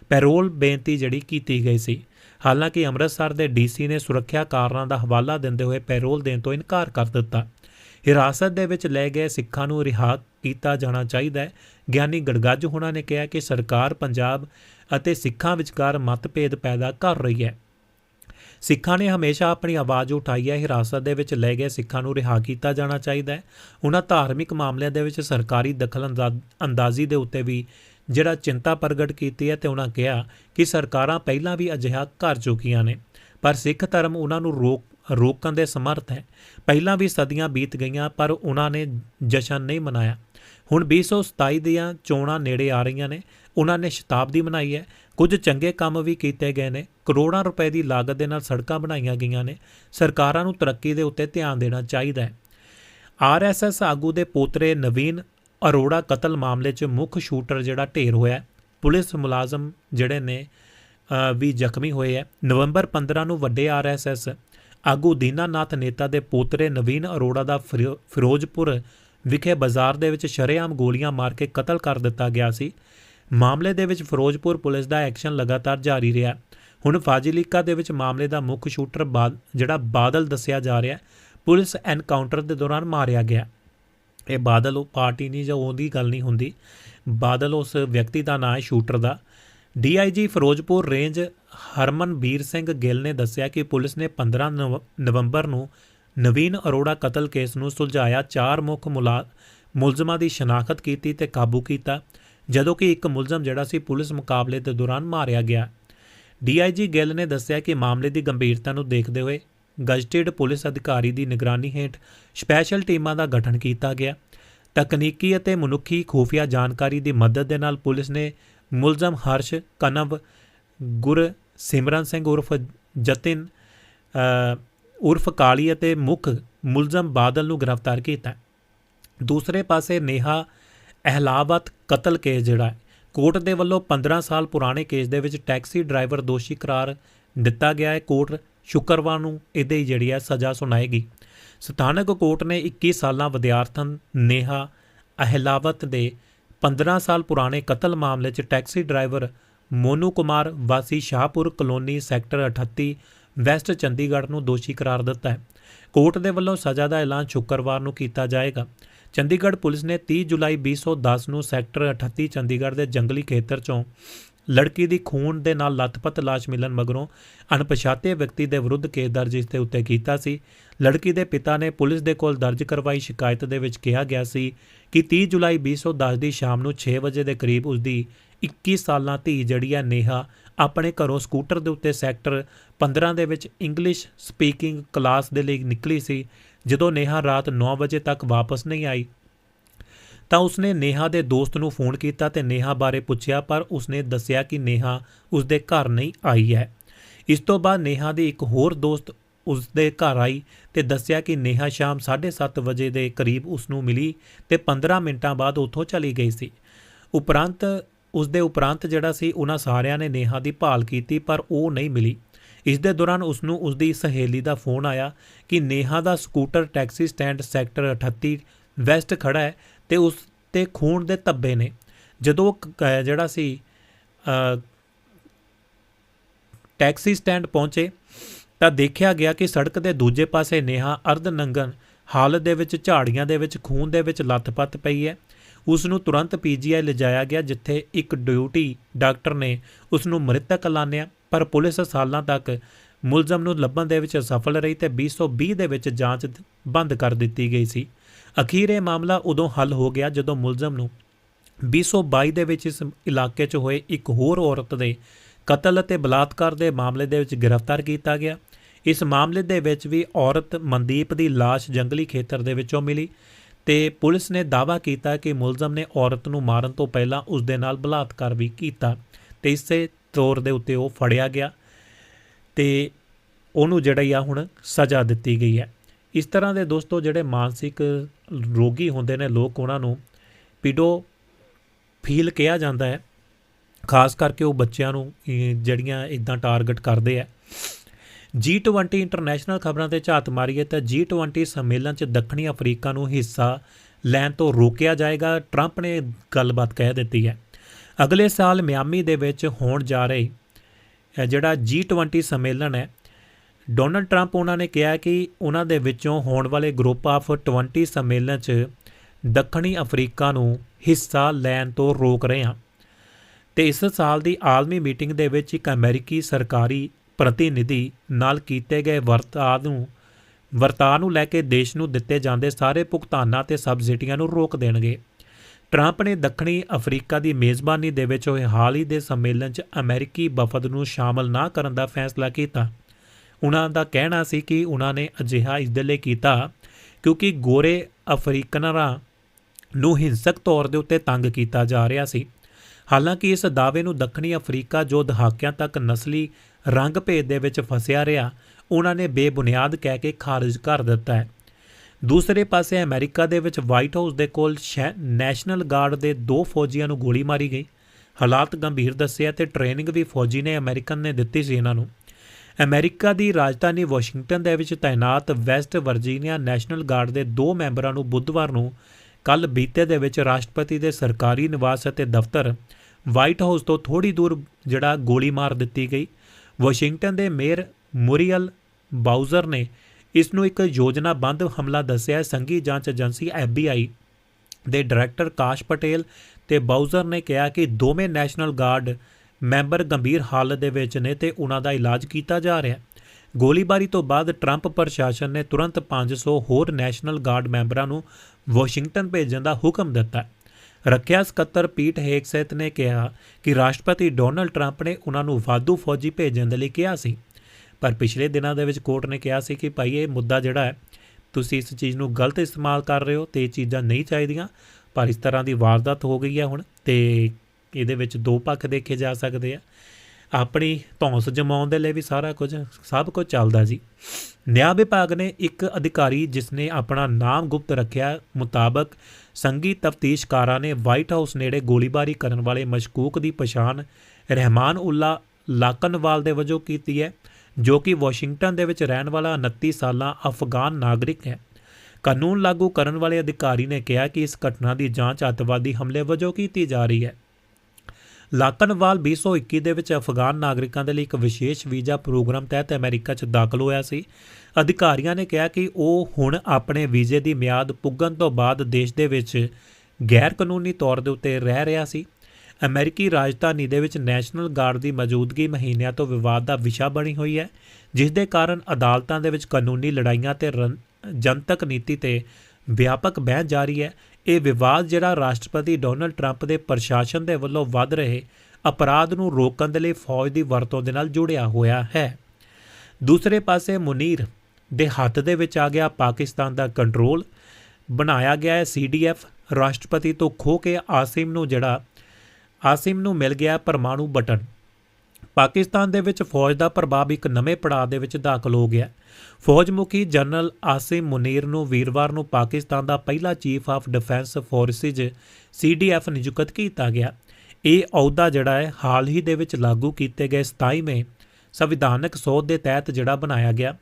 ਪੈਰੋਲ ਬੇਨਤੀ ਜਿਹੜੀ ਕੀਤੀ ਗਈ ਸੀ। ਹਾਲਾਂਕਿ ਅੰਮ੍ਰਿਤਸਰ ਦੇ ਡੀਸੀ ਨੇ ਸੁਰੱਖਿਆ ਕਾਰਨਾਂ ਦਾ ਹਵਾਲਾ ਦਿੰਦੇ ਹੋਏ ਪੈਰੋਲ ਦੇਣ ਤੋਂ ਇਨਕਾਰ ਕਰ ਦਿੱਤਾ। ਹਿਰਾਸਤ ਦੇ ਵਿੱਚ ਲੈ ਗਏ ਸਿੱਖਾਂ ਨੂੰ ਰਿਹਾ ਕੀਤਾ ਜਾਣਾ ਚਾਹੀਦਾ ਹੈ। ਗਿਆਨੀ ਗੜਗੱਜ ਹੋਣਾ ਨੇ ਕਿਹਾ ਕਿ ਸਰਕਾਰ ਪੰਜਾਬ ਅਤੇ ਸਿੱਖਾਂ ਵਿਚਕਾਰ ਮਤਭੇਦ ਪੈਦਾ ਕਰ ਰਹੀ ਹੈ। ਸਿੱਖਾਂ ਨੇ ਹਮੇਸ਼ਾ ਆਪਣੀ ਆਵਾਜ਼ ਉਠਾਈ ਹੈ। ਹਿਰਾਸਤ ਦੇ ਵਿੱਚ ਲੈ ਗਏ ਸਿੱਖਾਂ ਨੂੰ ਰਿਹਾ ਕੀਤਾ ਜਾਣਾ ਚਾਹੀਦਾ ਹੈ। ਉਹਨਾਂ ਧਾਰਮਿਕ ਮਾਮਲਿਆਂ ਦੇ ਵਿੱਚ ਸਰਕਾਰੀ ਦਖਲ ਅੰਦਾਜ਼ੀ ਦੇ ਉੱਤੇ ਵੀ ਜਿਹੜਾ ਚਿੰਤਾ ਪ੍ਰਗਟ ਕੀਤੀ ਹੈ ਤੇ ਉਹਨਾਂ ਕਿਹਾ ਕਿ ਸਰਕਾਰਾਂ ਪਹਿਲਾਂ ਵੀ ਅਜਿਹਾ ਕਰ ਚੁੱਕੀਆਂ ਨੇ। ਪਰ ਸਿੱਖ ਧਰਮ ਉਹਨਾਂ ਨੂੰ ਰੋਕ, ਰੋਕਣ ਦੇ ਸਮਰਥ ਹੈ। ਪਹਿਲਾਂ ਵੀ ਸਦੀਆਂ ਬੀਤ ਗਈਆਂ, ਪਰ ਉਹਨਾਂ ਨੇ ਜਸ਼ਨ ਨਹੀਂ ਮਨਾਇਆ। ਹੁਣ 2027 ਦੀਆਂ ਚੋਣਾਂ ਨੇੜੇ ਆ ਰਹੀਆਂ ਨੇ। ਉਹਨਾਂ ਨੇ ਸ਼ਤਾਬਦੀ ਮਨਾਈ ਹੈ। ਕੁਝ ਚੰਗੇ ਕੰਮ ਵੀ ਕੀਤੇ ਗਏ ਨੇ। ਕਰੋੜਾਂ ਰੁਪਏ ਦੀ ਲਾਗਤ ਦੇ ਨਾਲ ਸੜਕਾਂ ਬਣਾਈਆਂ ਗਈਆਂ ਨੇ। ਸਰਕਾਰਾਂ ਨੂੰ ਤਰੱਕੀ ਦੇ ਉੱਤੇ ਧਿਆਨ ਦੇਣਾ ਚਾਹੀਦਾ ਹੈ। ਆਰਐਸਐਸ ਆਗੂ ਦੇ ਪੋਤਰੇ ਨਵੀਨ ਅਰੋੜਾ ਕਤਲ ਮਾਮਲੇ 'ਚ ਮੁੱਖ ਸ਼ੂਟਰ ਜਿਹੜਾ ਢੇਰ ਹੋਇਆ ਪੁਲਿਸ ਮੁਲਾਜ਼ਮ ਜਿਹੜੇ ਨੇ ਵੀ ਜ਼ਖਮੀ ਹੋਏ ਹੈ। ਨਵੰਬਰ 15 ਨੂੰ ਵੱਡੇ ਆਰਐਸਐਸ ਆਗੂ ਦੀਨਾਨਾਥ ਨੇਤਾ ਦੇ ਪੋਤਰੇ ਨਵੀਨ ਅਰੋੜਾ ਦਾ ਫਿਰੋ- ਫਿਰੋਜ਼ਪੁਰ ਵਿਖੇ ਬਾਜ਼ਾਰ ਦੇ ਵਿੱਚ ਸ਼ਰੇਆਮ ਗੋਲੀਆਂ ਮਾਰ ਕੇ ਕਤਲ ਕਰ ਦਿੱਤਾ ਗਿਆ ਸੀ। ਮਾਮਲੇ ਦੇ ਵਿੱਚ ਫਿਰੋਜ਼ਪੁਰ ਪੁਲਿਸ ਦਾ ਐਕਸ਼ਨ ਲਗਾਤਾਰ ਜਾਰੀ ਰਿਹਾ ਹੁਣ ਫਾਜ਼ਿਲਿਕਾ ਦੇ ਵਿੱਚ ਮਾਮਲੇ ਦਾ ਮੁੱਖ ਸ਼ੂਟਰ ਬਾਦ, ਜਿਹੜਾ ਬਾਦਲ ਦੱਸਿਆ ਜਾ ਰਿਹਾ ਪੁਲਿਸ ਐਨਕਾਊਂਟਰ ਦੇ ਦੌਰਾਨ ਮਾਰਿਆ ਗਿਆ ਇਹ ਬਾਦਲ ਉਹ ਪਾਰਟੀ ਨਹੀਂ ਜਾਂ ਉਹਦੀ ਗੱਲ ਨਹੀਂ ਹੁੰਦੀ। ਬਾਦਲ ਉਸ ਵਿਅਕਤੀ ਦਾ ਨਾਂ ਹੈ ਸ਼ੂਟਰ ਦਾ। ਡੀਆਈਜੀ ਫਿਰੋਜ਼ਪੁਰ ਰੇਂਜ ਹਰਮਨਬੀਰ ਸਿੰਘ ਗਿੱਲ ਨੇ ਦੱਸਿਆ ਕਿ ਪੁਲਿਸ ਨੇ 15 ਨਵ- ਨਵੰਬਰ ਨੂੰ ਨਵੀਨ ਅਰੋੜਾ ਕਤਲ ਕੇਸ ਨੂੰ ਸੁਲਝਾਇਆ, ਚਾਰ ਮੁੱਖ ਮੁਲਾ- ਮੁਲਜ਼ਮਾਂ ਦੀ ਸ਼ਨਾਖਤ ਕੀਤੀ ਤੇ ਕਾਬੂ ਕੀਤਾ, ਜਦੋਂ ਕਿ ਇੱਕ ਮੁਲਜ਼ਮ ਜਿਹੜਾ ਸੀ ਪੁਲਿਸ ਮੁਕਾਬਲੇ ਦੇ ਦੌਰਾਨ ਮਾਰਿਆ ਗਿਆ। ਡੀਆਈਜੀ ਗਿੱਲ ਨੇ ਦੱਸਿਆ ਕਿ ਮਾਮਲੇ ਦੀ ਗੰਭੀਰਤਾ ਨੂੰ ਦੇਖਦੇ ਹੋਏ ਗਜ਼ਟਿਡ ਪੁਲਿਸ ਅਧਿਕਾਰੀ ਦੀ ਨਿਗਰਾਨੀ ਹੇਠ ਸਪੈਸ਼ਲ ਟੀਮਾਂ ਦਾ ਗਠਨ ਕੀਤਾ ਗਿਆ। ਤਕਨੀਕੀ ਅਤੇ ਮਨੁੱਖੀ ਖੂਫੀਆ ਜਾਣਕਾਰੀ ਦੀ ਮਦਦ ਦੇ ਨਾਲ ਪੁਲਿਸ ਨੇ ਮੁਲਜ਼ਮ ਹਰਸ਼ ਕਨਵ, ਗੁਰ ਸਿਮਰਨ ਸਿੰਘ ਉਰਫ ਜਤਿਨ ਉਰਫ ਕਾਲੀ ਅਤੇ ਮੁੱਖ ਮੁਲਜ਼ਮ ਬਾਦਲ ਨੂੰ ਗ੍ਰਿਫਤਾਰ ਕੀਤਾ। ਦੂਸਰੇ ਪਾਸੇ ਨੇਹਾ ਅਹਲਾਵਤ ਕਤਲ ਕੇਸ ਜਿਹੜਾ ਹੈ, ਕੋਰਟ ਦੇ ਵੱਲੋਂ 15 ਸਾਲ ਪੁਰਾਣੇ ਕੇਸ ਦੇ ਵਿੱਚ ਟੈਕਸੀ ਡਰਾਈਵਰ ਦੋਸ਼ੀ ਕਰਾਰ ਦਿੱਤਾ ਗਿਆ ਹੈ। ਕੋਰਟ ਸ਼ੁੱਕਰਵਾਰ ਨੂੰ ਇਹਦੇ ਜਿਹੜੀ ਹੈ ਸਜ਼ਾ ਸੁਣਾਏਗੀ। ਸਥਾਨਕ ਕੋਰਟ ਨੇ 21 ਸਾਲਾਂ ਵਿਦਿਆਰਥਣ ਨੇਹਾ ਅਹਿਲਾਵਤ ਦੇ 15 ਸਾਲ ਪੁਰਾਣੇ ਕਤਲ ਮਾਮਲੇ 'ਚ ਟੈਕਸੀ ਡਰਾਈਵਰ ਮੋਨੂ ਕੁਮਾਰ ਵਾਸੀ Shahpur colony sector 38 west Chandigarh ਨੂੰ ਦੋਸ਼ੀ ਕਰਾਰ ਦਿੱਤਾ ਹੈ। ਕੋਰਟ ਦੇ ਵੱਲੋਂ ਸਜ਼ਾ ਦਾ ਐਲਾਨ ਸ਼ੁੱਕਰਵਾਰ ਨੂੰ ਕੀਤਾ ਜਾਏਗਾ। ਚੰਡੀਗੜ੍ਹ ਪੁਲਿਸ ਨੇ 30 ਜੁਲਾਈ 2010 ਨੂੰ ਸੈਕਟਰ 38 ਚੰਡੀਗੜ੍ਹ ਦੇ ਜੰਗਲੀ ਖੇਤਰ 'ਚੋਂ ਲੜਕੀ ਦੀ ਖੂਨ ਦੇ ਨਾਲ ਲੱਥਪੱਥ ਲਾਸ਼ ਮਿਲਣ ਮਗਰੋਂ ਅਣਪਛਾਤੇ ਵਿਅਕਤੀ ਦੇ ਵਿਰੁੱਧ ਕੇਸ ਦਰਜ ਇਸ ਦੇ ਉੱਤੇ ਕੀਤਾ ਸੀ। ਲੜਕੀ ਦੇ ਪਿਤਾ ਨੇ ਪੁਲਿਸ ਦੇ ਕੋਲ ਦਰਜ ਕਰਵਾਈ ਸ਼ਿਕਾਇਤ ਦੇ ਵਿੱਚ ਕਿਹਾ ਗਿਆ ਸੀ ਕਿ 30 ਜੁਲਾਈ 2010 ਦੀ ਸ਼ਾਮ ਨੂੰ 6 ਵਜੇ ਦੇ ਕਰੀਬ ਉਸ ਦੀ 21 ਸਾਲਾਂ ਧੀ ਜਿਹੜੀ ਹੈ ਨੇਹਾ ਆਪਣੇ ਘਰੋਂ ਸਕੂਟਰ ਦੇ ਉੱਤੇ ਸੈਕਟਰ 15 ਦੇ ਵਿੱਚ ਇੰਗਲਿਸ਼ ਸਪੀਕਿੰਗ ਕਲਾਸ ਦੇ ਲਈ ਨਿਕਲੀ ਸੀ, ਜਦੋਂ ਨੇਹਾ ਰਾਤ 9 ਵਜੇ ਤੱਕ ਵਾਪਸ ਨਹੀਂ ਆਈ। ਤਾਂ ਉਸਨੇ ਨੇਹਾ ਦੇ ਦੋਸਤ ਨੂੰ ਫੋਨ ਕੀਤਾ ਤੇ ਨੇਹਾ ਬਾਰੇ ਪੁੱਛਿਆ, ਪਰ ਉਸਨੇ ਦੱਸਿਆ ਕਿ ਨੇਹਾ ਉਸਦੇ ਘਰ ਨਹੀਂ ਆਈ ਹੈ। ਇਸ ਤੋਂ ਬਾਅਦ ਨੇਹਾ ਦੀ ਇੱਕ ਹੋਰ ਦੋਸਤ ਉਸਦੇ ਘਰ ਆਈ ਤੇ ਦੱਸਿਆ ਕਿ ਨੇਹਾ ਸ਼ਾਮ 7:30 ਵਜੇ ਦੇ ਕਰੀਬ ਉਸ ਨੂੰ ਮਿਲੀ ਤੇ 15 ਮਿੰਟਾਂ ਬਾਅਦ ਉੱਥੋਂ ਚਲੀ ਗਈ ਸੀ। ਉਪਰੰਤ ਉਸ ਦੇ ਉਪਰੰਤ ਜਿਹੜਾ ਸੀ, ਉਹਨਾਂ ਸਾਰਿਆਂ ਨੇ ਨੇਹਾ ਦੀ ਭਾਲ ਕੀਤੀ, ਪਰ ਉਹ ਨਹੀਂ ਮਿਲੀ। ਇਸ ਦੇ ਦੌਰਾਨ ਉਸ ਨੂੰ ਉਸ ਦੀ ਸਹੇਲੀ ਦਾ ਫੋਨ ਆਇਆ ਕਿ ਨੇਹਾ ਦਾ scooter, taxi stand sector 38 west ਖੜਾ ਹੈ ਤੇ ਉਸ ਤੇ ਖੂਨ ਦੇ ਧੱਬੇ ਨੇ। ਜਦੋਂ ਕ- ਜਿਹੜਾ ਸੀ ਟੈਕਸੀ ਸਟੈਂਡ ਪਹੁੰਚੇ, ਤਾਂ ਦੇਖਿਆ ਗਿਆ ਕਿ ਸੜਕ ਦੇ ਦੂਜੇ ਪਾਸੇ ਨੇਹਾ ਅਰਧ ਨੰਗਨ ਹਾਲਤ ਦੇ ਵਿੱਚ, ਝਾੜੀਆਂ ਦੇ ਵਿੱਚ, ਖੂਨ ਦੇ ਵਿੱਚ ਲੱਥਪੱਥ ਪਈ ਹੈ। ਉਸ ਨੂੰ ਤੁਰੰਤ ਪੀਜੀਆਈ ਲਿਜਾਇਆ ਗਿਆ, ਜਿੱਥੇ ਇੱਕ ਡਿਊਟੀ ਡਾਕਟਰ ਨੇ ਉਸ ਨੂੰ ਮ੍ਰਿਤਕ ਐਲਾਨਿਆ। ਪਰ ਪੁਲਿਸ ਸਾਲਾਂ ਤੱਕ ਮੁਲਜ਼ਮ ਨੂੰ ਲੱਭਣ ਦੇ ਵਿੱਚ ਅਸਫਲ ਰਹੀ ਤੇ 2020 ਦੇ ਵਿੱਚ ਜਾਂਚ ਬੰਦ ਕਰ ਦਿੱਤੀ ਗਈ ਸੀ। ਅਖੀਰ ਇਹ ਮਾਮਲਾ ਉਦੋਂ ਹੱਲ ਹੋ ਗਿਆ ਜਦੋਂ ਮੁਲਜ਼ਮ ਨੂੰ 2022 ਦੇ ਵਿੱਚ ਇਸ ਇਲਾਕੇ 'ਚ ਹੋਏ ਇੱਕ ਹੋਰ ਔਰਤ ਦੇ ਕਤਲ ਅਤੇ ਬਲਾਤਕਾਰ ਦੇ ਮਾਮਲੇ ਦੇ ਵਿੱਚ ਗ੍ਰਿਫਤਾਰ ਕੀਤਾ ਗਿਆ। ਇਸ ਮਾਮਲੇ ਦੇ ਵਿੱਚ ਵੀ ਔਰਤ ਮਨਦੀਪ ਦੀ ਲਾਸ਼ ਜੰਗਲੀ ਖੇਤਰ ਦੇ ਵਿੱਚੋਂ ਮਿਲੀ ਤੇ ਪੁਲਿਸ ਨੇ ਦਾਅਵਾ ਕੀਤਾ ਕਿ ਮੁਲਜ਼ਮ ਨੇ ਔਰਤ ਨੂੰ ਮਾਰਨ ਤੋਂ ਪਹਿਲਾਂ ਉਸ ਦੇ ਨਾਲ ਬਲਾਤਕਾਰ ਵੀ ਕੀਤਾ ਤੇ ਇਸੇ ਤੌਰ ਦੇ ਉੱਤੇ ਉਹ ਫੜਿਆ ਗਿਆ ਤੇ ਉਹਨੂੰ ਜਿਹੜੀ ਆ ਹੁਣ ਸਜ਼ਾ ਦਿੱਤੀ ਗਈ ਹੈ। ਇਸ ਤਰ੍ਹਾਂ ਦੇ ਦੋਸਤੋ ਜਿਹੜੇ ਮਾਨਸਿਕ ਰੋਗੀ ਹੁੰਦੇ ਨੇ, ਲੋਕ ਉਹਨਾਂ ਨੂੰ ਪੀਡੋ ਫੀਲ ਕਿਹਾ ਜਾਂਦਾ ਹੈ। ਖਾਸ ਕਰਕੇ ਉਹ ਬੱਚਿਆਂ ਨੂੰ ਜਿਹੜੀਆਂ ਇਦਾਂ ਟਾਰਗੇਟ ਕਰਦੇ ਆ G20 ਇੰਟਰਨੈਸ਼ਨਲ ਖਬਰਾਂ ਤੇ ਝਾਤ ਮਾਰੀਏ ਤਾਂ G20 ਸੰਮੇਲਨ 'ਚ ਦੱਖਣੀ ਅਫਰੀਕਾ ਨੂੰ ਹਿੱਸਾ ਲੈਣ ਤੋਂ ਰੋਕਿਆ ਜਾਏਗਾ ਟਰੰਪ ਨੇ ਗੱਲਬਾਤ ਕਹਿ ਦਿੱਤੀ ਹੈ। ਅਗਲੇ ਸਾਲ ਮਿਆਮੀ ਦੇ ਵਿੱਚ ਹੋਣ ਜਾ ਰਹੀ ਇਹ ਜਿਹੜਾ G20 ਸੰਮੇਲਨ ਹੈ ਡੋਨਲਡ ਟਰੰਪ ਉਹਨਾਂ ਨੇ ਕਿਹਾ ਕਿ ਉਹਨਾਂ ਦੇ ਵਿੱਚੋਂ ਹੋਣ ਵਾਲੇ ਗਰੁੱਪ ਆਫ 20 ਸੰਮੇਲਨ 'ਚ ਦੱਖਣੀ ਅਫਰੀਕਾ ਨੂੰ ਹਿੱਸਾ ਲੈਣ ਤੋਂ ਰੋਕ ਰਹੇ ਹਾਂ। ਤੇ ਇਸ ਸਾਲ ਦੀ ਆਲਮੀ ਮੀਟਿੰਗ ਦੇ ਵਿੱਚ ਇੱਕ ਅਮਰੀਕੀ ਸਰਕਾਰੀ ਪ੍ਰਤੀਨਿਧੀ ਨਾਲ ਕੀਤੇ ਗਏ ਵਰਤਾਅ ਨੂੰ ਵਰਤਾਅ ਨੂੰ ਲੈ ਕੇ ਦੇਸ਼ ਨੂੰ ਦਿੱਤੇ ਜਾਂਦੇ ਸਾਰੇ ਭੁਗਤਾਨਾਂ ਤੇ ਸਬਸਿਡੀਆਂ ਨੂੰ ਰੋਕ ਦੇਣਗੇ। ਟਰੰਪ ਨੇ ਦੱਖਣੀ ਅਫਰੀਕਾ ਦੀ ਮੇਜ਼ਬਾਨੀ ਦੇ ਵਿੱਚ ਹੋਏ ਹਾਲ ਹੀ ਦੇ ਸੰਮੇਲਨ 'ਚ ਅਮਰੀਕੀ ਵਫਦ ਨੂੰ ਸ਼ਾਮਲ ਨਾ ਕਰਨ ਦਾ ਫੈਸਲਾ ਕੀਤਾ। ਉਹਨਾਂ ਦਾ ਕਹਿਣਾ ਸੀ ਕਿ ਉਹਨਾਂ ਨੇ ਅਜਿਹਾ ਇਸ ਦੇ ਲਈ ਕੀਤਾ ਕਿਉਂਕਿ ਗੋਰੇ ਅਫਰੀਕਨਰਾਂ ਨੂੰ ਹਿੰਸਕ ਤੌਰ ਦੇ ਉੱਤੇ ਤੰਗ ਕੀਤਾ ਜਾ ਰਿਹਾ ਸੀ। ਹਾਲਾਂਕਿ ਇਸ ਦਾਅਵੇ ਨੂੰ ਦੱਖਣੀ ਅਫਰੀਕਾ ਜੋ ਦਹਾਕਿਆਂ ਤੱਕ ਨਸਲੀ ਰੰਗ ਭੇਦ ਦੇ ਵਿੱਚ ਫਸਿਆ ਰਿਹਾ, ਉਹਨਾਂ ਨੇ ਬੇਬੁਨਿਆਦ ਕਹਿ ਕੇ ਖਾਰਜ ਕਰ ਦਿੱਤਾ ਹੈ। ਦੂਸਰੇ ਪਾਸੇ ਅਮਰੀਕਾ ਦੇ ਵਿੱਚ ਵਾਈਟ ਹਾਊਸ ਦੇ ਕੋਲ ਸ਼ੈ- ਨੈਸ਼ਨਲ ਗਾਰਡ ਦੇ ਦੋ ਫੌਜੀਆਂ ਨੂੰ ਗੋਲੀ ਮਾਰੀ ਗਈ। ਹਾਲਾਤ ਗੰਭੀਰ ਦੱਸਿਆ ਤੇ ਟ੍ਰੇਨਿੰਗ ਵੀ ਫੌਜੀ ਨੇ ਅਮਰੀਕਨ ਨੇ ਦਿੱਤੀ ਸੀ ਇਹਨਾਂ ਨੂੰ। ਅਮਰੀਕਾ ਦੀ ਰਾਜਧਾਨੀ ਵਾਸ਼ਿੰਗਟਨ ਦੇ ਵਿੱਚ ਤਾਇਨਾਤ ਵੈਸਟ ਵਰਜੀਨੀਆ ਨੈਸ਼ਨਲ ਗਾਰਡ ਦੇ ਦੋ ਮੈਂਬਰਾਂ ਨੂੰ ਬੁੱਧਵਾਰ ਨੂੰ ਕੱਲ ਬੀਤੇ ਦੇ ਵਿੱਚ ਰਾਸ਼ਟਰਪਤੀ ਦੇ ਸਰਕਾਰੀ ਨਿਵਾਸ ਅਤੇ ਦਫ਼ਤਰ ਵਾਈਟ ਹਾਊਸ ਤੋਂ ਥੋੜੀ ਦੂਰ ਜਿਹੜਾ ਗੋਲੀ ਮਾਰ ਦਿੱਤੀ ਗਈ। ਵਾਸ਼ਿੰਗਟਨ ਦੇ ਮੇਅਰ ਮੁਰੀਅਲ ਬਾਊਜ਼ਰ ਨੇ ਇਸ ਨੂੰ ਇੱਕ ਯੋਜਨਾਬੱਧ ਹਮਲਾ ਦੱਸਿਆ। ਸੰਘੀ ਜਾਂਚ ਏਜੰਸੀ FBI ਦੇ ਡਾਇਰੈਕਟਰ ਕਾਸ਼ ਪਟੇਲ ਤੇ ਬਾਊਜ਼ਰ ਨੇ ਕਿਹਾ ਕਿ ਦੋਵੇਂ ਨੈਸ਼ਨਲ ਗਾਰਡ ਮੈਂਬਰ ਗੰਭੀਰ ਹਾਲਤ ਦੇ ਵਿੱਚ ਨੇ ਤੇ ਉਹਨਾਂ ਦਾ ਇਲਾਜ ਕੀਤਾ ਜਾ ਰਿਹਾ ਹੈ। ਗੋਲੀਬਾਰੀ ਤੋਂ ਬਾਅਦ ਟਰੰਪ ਪ੍ਰਸ਼ਾਸਨ ਨੇ ਤੁਰੰਤ 500 ਹੋਰ ਨੈਸ਼ਨਲ ਗਾਰਡ ਮੈਂਬਰਾਂ ਨੂੰ ਵਾਸ਼ਿੰਗਟਨ ਭੇਜਣ ਦਾ ਹੁਕਮ ਦਿੱਤਾ ਰੱਖਿਆ ਸਕੱਤਰ ਪੀਟ ਹੇਗਸੈਤ ਨੇ ਕਿਹਾ ਕਿ ਰਾਸ਼ਟਰਪਤੀ ਡੋਨਲਡ ਟਰੰਪ ਨੇ ਉਹਨਾਂ ਨੂੰ ਵਾਧੂ ਫੌਜੀ ਭੇਜਣ ਦੇ ਲਈ ਕਿਹਾ ਸੀ। ਪਰ ਪਿਛਲੇ ਦਿਨਾਂ ਦੇ ਵਿੱਚ ਕੋਰਟ ਨੇ ਕਿਹਾ ਸੀ ਕਿ ਭਾਈ, ਇਹ ਮੁੱਦਾ ਜਿਹੜਾ ਹੈ, ਤੁਸੀਂ ਇਸ ਚੀਜ਼ ਨੂੰ ਗਲਤ ਇਸਤੇਮਾਲ ਕਰ ਰਹੇ ਹੋ ਤੇ ਇਹ ਚੀਜ਼ਾਂ ਨਹੀਂ ਚਾਹੀਦੀਆਂ, ਪਰ ਇਸ ਤਰ੍ਹਾਂ ਦੀ ਵਾਰਦਾਤ ਹੋ ਗਈ ਹੈ ਹੁਣ ਤੇ ਇਹਦੇ ਵਿੱਚ ਦੋ ਪੱਖ ਦੇਖੇ ਜਾ ਸਕਦੇ ਆ। ਆਪਣੀ ਧੌਂਸ ਜਮਾਉਣ ਦੇ ਲਈ ਵੀ ਸਾਰਾ ਕੁਝ, ਸਭ ਕੁਝ ਚੱਲਦਾ ਜੀ। ਨਿਆਂ ਵਿਭਾਗ ਨੇ ਇੱਕ ਅਧਿਕਾਰੀ ਜਿਸ ਨੇ ਆਪਣਾ ਨਾਮ ਗੁਪਤ ਰੱਖਿਆ ਮੁਤਾਬਕ ਸੰਗੀ ਤਫਤੀਸ਼ਕਾਰਾਂ ਨੇ ਵਾਈਟ ਹਾਊਸ ਨੇੜੇ ਗੋਲੀਬਾਰੀ ਕਰਨ ਵਾਲੇ ਮਸ਼ਕੂਕ ਦੀ ਪਛਾਣ ਰਹਿਮਾਨ ਉੱਲਾ ਲਾਕਨਵਾਲ ਦੇ ਵਜੋਂ ਕੀਤੀ ਹੈ, ਜੋ ਕਿ ਵਾਸ਼ਿੰਗਟਨ ਦੇ ਵਿੱਚ ਰਹਿਣ ਵਾਲਾ 29 ਸਾਲਾਂ ਅਫਗਾਨ ਨਾਗਰਿਕ ਹੈ। ਕਾਨੂੰਨ ਲਾਗੂ ਕਰਨ ਵਾਲੇ ਅਧਿਕਾਰੀ ਨੇ ਕਿਹਾ ਕਿ ਇਸ ਘਟਨਾ ਦੀ ਜਾਂਚ ਅੱਤਵਾਦੀ ਹਮਲੇ ਵਜੋਂ ਕੀਤੀ ਜਾ ਰਹੀ ਹੈ। ਲਾਕਨਵਾਲ 2021 ਦੇ ਵਿੱਚ ਅਫਗਾਨ ਨਾਗਰਿਕਾਂ ਦੇ ਲਈ ਇੱਕ ਵਿਸ਼ੇਸ਼ ਵੀਜ਼ਾ ਪ੍ਰੋਗਰਾਮ ਤਹਿਤ ਅਮਰੀਕਾ 'ਚ ਦਾਖਲ ਹੋਇਆ ਸੀ। ਅਧਿਕਾਰੀਆਂ ਨੇ ਕਿਹਾ ਕਿ ਉਹ ਹੁਣ ਆਪਣੇ ਵੀਜ਼ੇ ਦੀ ਮਿਆਦ ਪੁੱਗਣ ਤੋਂ ਬਾਅਦ ਦੇਸ਼ ਦੇ ਵਿੱਚ ਗੈਰ ਕਾਨੂੰਨੀ ਤੌਰ ਦੇ ਉੱਤੇ ਰਹਿ ਰਿਹਾ ਸੀ। ਅਮਰੀਕੀ ਰਾਜਧਾਨੀ ਦੇ ਵਿੱਚ ਨੈਸ਼ਨਲ ਗਾਰਡ ਦੀ ਮੌਜੂਦਗੀ ਮਹੀਨਿਆਂ ਤੋਂ ਵਿਵਾਦ ਦਾ ਵਿਸ਼ਾ ਬਣੀ ਹੋਈ ਹੈ, ਜਿਸ ਦੇ ਕਾਰਨ ਅਦਾਲਤਾਂ ਦੇ ਵਿੱਚ ਕਾਨੂੰਨੀ ਲੜਾਈਆਂ ਤੇ ਰਨ- ਜਨਤਕ ਨੀਤੀ ਤੇ ਵਿਆਪਕ ਬਹਿਸ ਜਾਰੀ ਹੈ। ਇਹ ਵਿਵਾਦ ਜਿਹੜਾ ਰਾਸ਼ਟਰਪਤੀ ਡੋਨਲਡ ਟਰੰਪ ਦੇ ਪ੍ਰਸ਼ਾਸਨ ਦੇ ਵੱਲੋਂ ਵੱਧ ਰਹੇ ਅਪਰਾਧ ਨੂੰ ਰੋਕਣ ਦੇ ਲਈ ਫੌਜ ਦੀ ਵਰਤੋਂ ਦੇ ਨਾਲ ਜੁੜਿਆ ਹੋਇਆ ਹੈ। ਦੂਸਰੇ ਪਾਸੇ ਮੁਨੀਰ ਦੇ ਹੱਥ ਦੇ ਵਿੱਚ ਆ ਗਿਆ ਪਾਕਿਸਤਾਨ ਦਾ ਕੰਟਰੋਲ। ਬਣਾਇਆ ਗਿਆ ਹੈ ਸੀਡੀਐਫ ਰਾਸ਼ਟਰਪਤੀ ਤੋਂ ਖੋ ਕੇ ਆਸਿਮ ਨੂੰ ਜਿਹੜਾ, ਆਸਿਮ ਨੂੰ ਮਿਲ ਗਿਆ ਪਰਮਾਣੂ ਬਟਨ। ਪਾਕਿਸਤਾਨ ਦੇ ਵਿੱਚ ਫੌਜ ਦਾ ਪ੍ਰਭਾਵ ਇੱਕ ਨਵੇਂ ਪੜਾਅ ਦੇ ਵਿੱਚ ਦਾਖਲ ਹੋ ਗਿਆ। ਫੌਜ ਮੁਖੀ ਜਨਰਲ ਆਸਿਮ ਮੁਨੀਰ ਨੂੰ ਵੀਰਵਾਰ ਨੂੰ ਪਾਕਿਸਤਾਨ ਦਾ ਪਹਿਲਾ chief of defence forces CDF ਨਿਯੁਕਤ ਕੀਤਾ ਗਿਆ। ਇਹ ਅਹੁਦਾ ਜਿਹੜਾ ਹੈ, ਹਾਲ ਹੀ ਦੇ ਵਿੱਚ ਲਾਗੂ ਕੀਤੇ ਗਏ 27ਵੇਂ ਸੰਵਿਧਾਨਕ ਸੋਧ ਦੇ ਤਹਿਤ ਜਿਹੜਾ ਬਣਾਇਆ ਗਿਆ।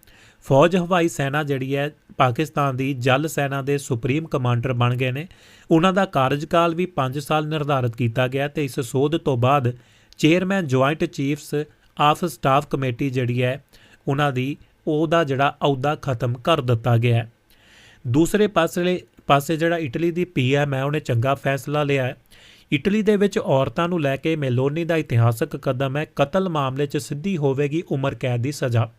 ਫੌਜ ਹਵਾਈ ਸੈਨਾ ਜਿਹੜੀ ਹੈ, ਪਾਕਿਸਤਾਨ ਦੀ ਜਲ ਸੈਨਾ ਦੇ ਸੁਪਰੀਮ ਕਮਾਂਡਰ ਬਣ ਗਏ ਨੇ। ਉਹਨਾਂ ਦਾ ਕਾਰਜਕਾਲ ਵੀ 5 ਸਾਲ ਨਿਰਧਾਰਤ ਕੀਤਾ ਗਿਆ ਤੇ ਇਸ ਸੋਧ ਤੋਂ ਬਾਅਦ chairman joint chiefs of staff committee ਜਿਹੜੀ ਹੈ, ਉਹਨਾਂ ਦੀ ਉਹਦਾ ਜਿਹੜਾ ਅਹੁਦਾ ਖਤਮ ਕਰ ਦਿੱਤਾ ਗਿਆ ਹੈ। ਦੂਸਰੇ ਪਾਸੇ ਪਾਸੇ ਜਿਹੜਾ ਇਟਲੀ ਦੀ ਪੀਐਮ ਹੈ, ਉਹਨੇ ਚੰਗਾ ਫੈਸਲਾ ਲਿਆ ਹੈ। ਇਟਲੀ ਦੇ ਵਿੱਚ ਔਰਤਾਂ ਨੂੰ ਲੈ ਕੇ ਮੈਲੋਨੀ ਦਾ ਇਤਿਹਾਸਕ ਕਦਮ ਹੈ। ਕਤਲ ਮਾਮਲੇ 'ਚ ਸਿੱਧੀ ਹੋਵੇਗੀ ਉਮਰ ਕੈਦ ਦੀ ਸਜ਼ਾ।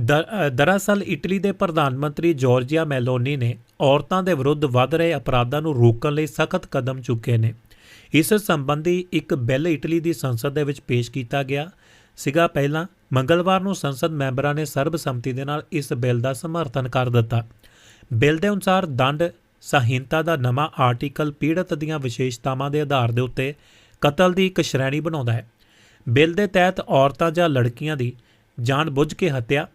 ਦਰ- ਦਰਅਸਲ ਇਟਲੀ ਦੇ ਪ੍ਰਧਾਨ ਮੰਤਰੀ ਜਾਰਜੀਆ ਮੈਲੋਨੀ ਨੇ ਔਰਤਾਂ ਦੇ ਵਿਰੁੱਧ ਵੱਧ ਰਹੇ ਅਪਰਾਧਾਂ ਨੂੰ ਰੋਕਣ ਲਈ ਸਖਤ ਕਦਮ ਚੁੱਕੇ ਨੇ। ਇਸ ਸੰਬੰਧੀ ਇੱਕ ਬਿੱਲ ਇਟਲੀ ਦੀ ਸੰਸਦ ਦੇ ਵਿੱਚ ਪੇਸ਼ ਕੀਤਾ ਗਿਆ ਸੀਗਾ। ਪਹਿਲਾਂ ਮੰਗਲਵਾਰ ਨੂੰ ਸੰਸਦ ਮੈਂਬਰਾਂ ਨੇ ਸਰਬਸੰਮਤੀ ਦੇ ਨਾਲ ਇਸ ਬਿੱਲ ਦਾ ਸਮਰਥਨ ਕਰ ਦਿੱਤਾ। ਬਿੱਲ ਦੇ ਅਨੁਸਾਰ ਦੰਡ ਸੰਹਿਤਾ ਦਾ ਨਵਾਂ ਆਰਟੀਕਲ ਪੀੜਤ ਦੀਆਂ ਵਿਸ਼ੇਸ਼ਤਾਵਾਂ ਦੇ ਆਧਾਰ ਦੇ ਉੱਤੇ ਕਤਲ ਦੀ ਇੱਕ ਸ਼੍ਰੇਣੀ ਬਣਾਉਂਦਾ ਹੈ। ਬਿੱਲ ਦੇ ਤਹਿਤ ਔਰਤਾਂ ਜਾਂ ਲੜਕੀਆਂ ਦੀ ਜਾਣਬੁੱਝ ਕੇ ਹੱਤਿਆ,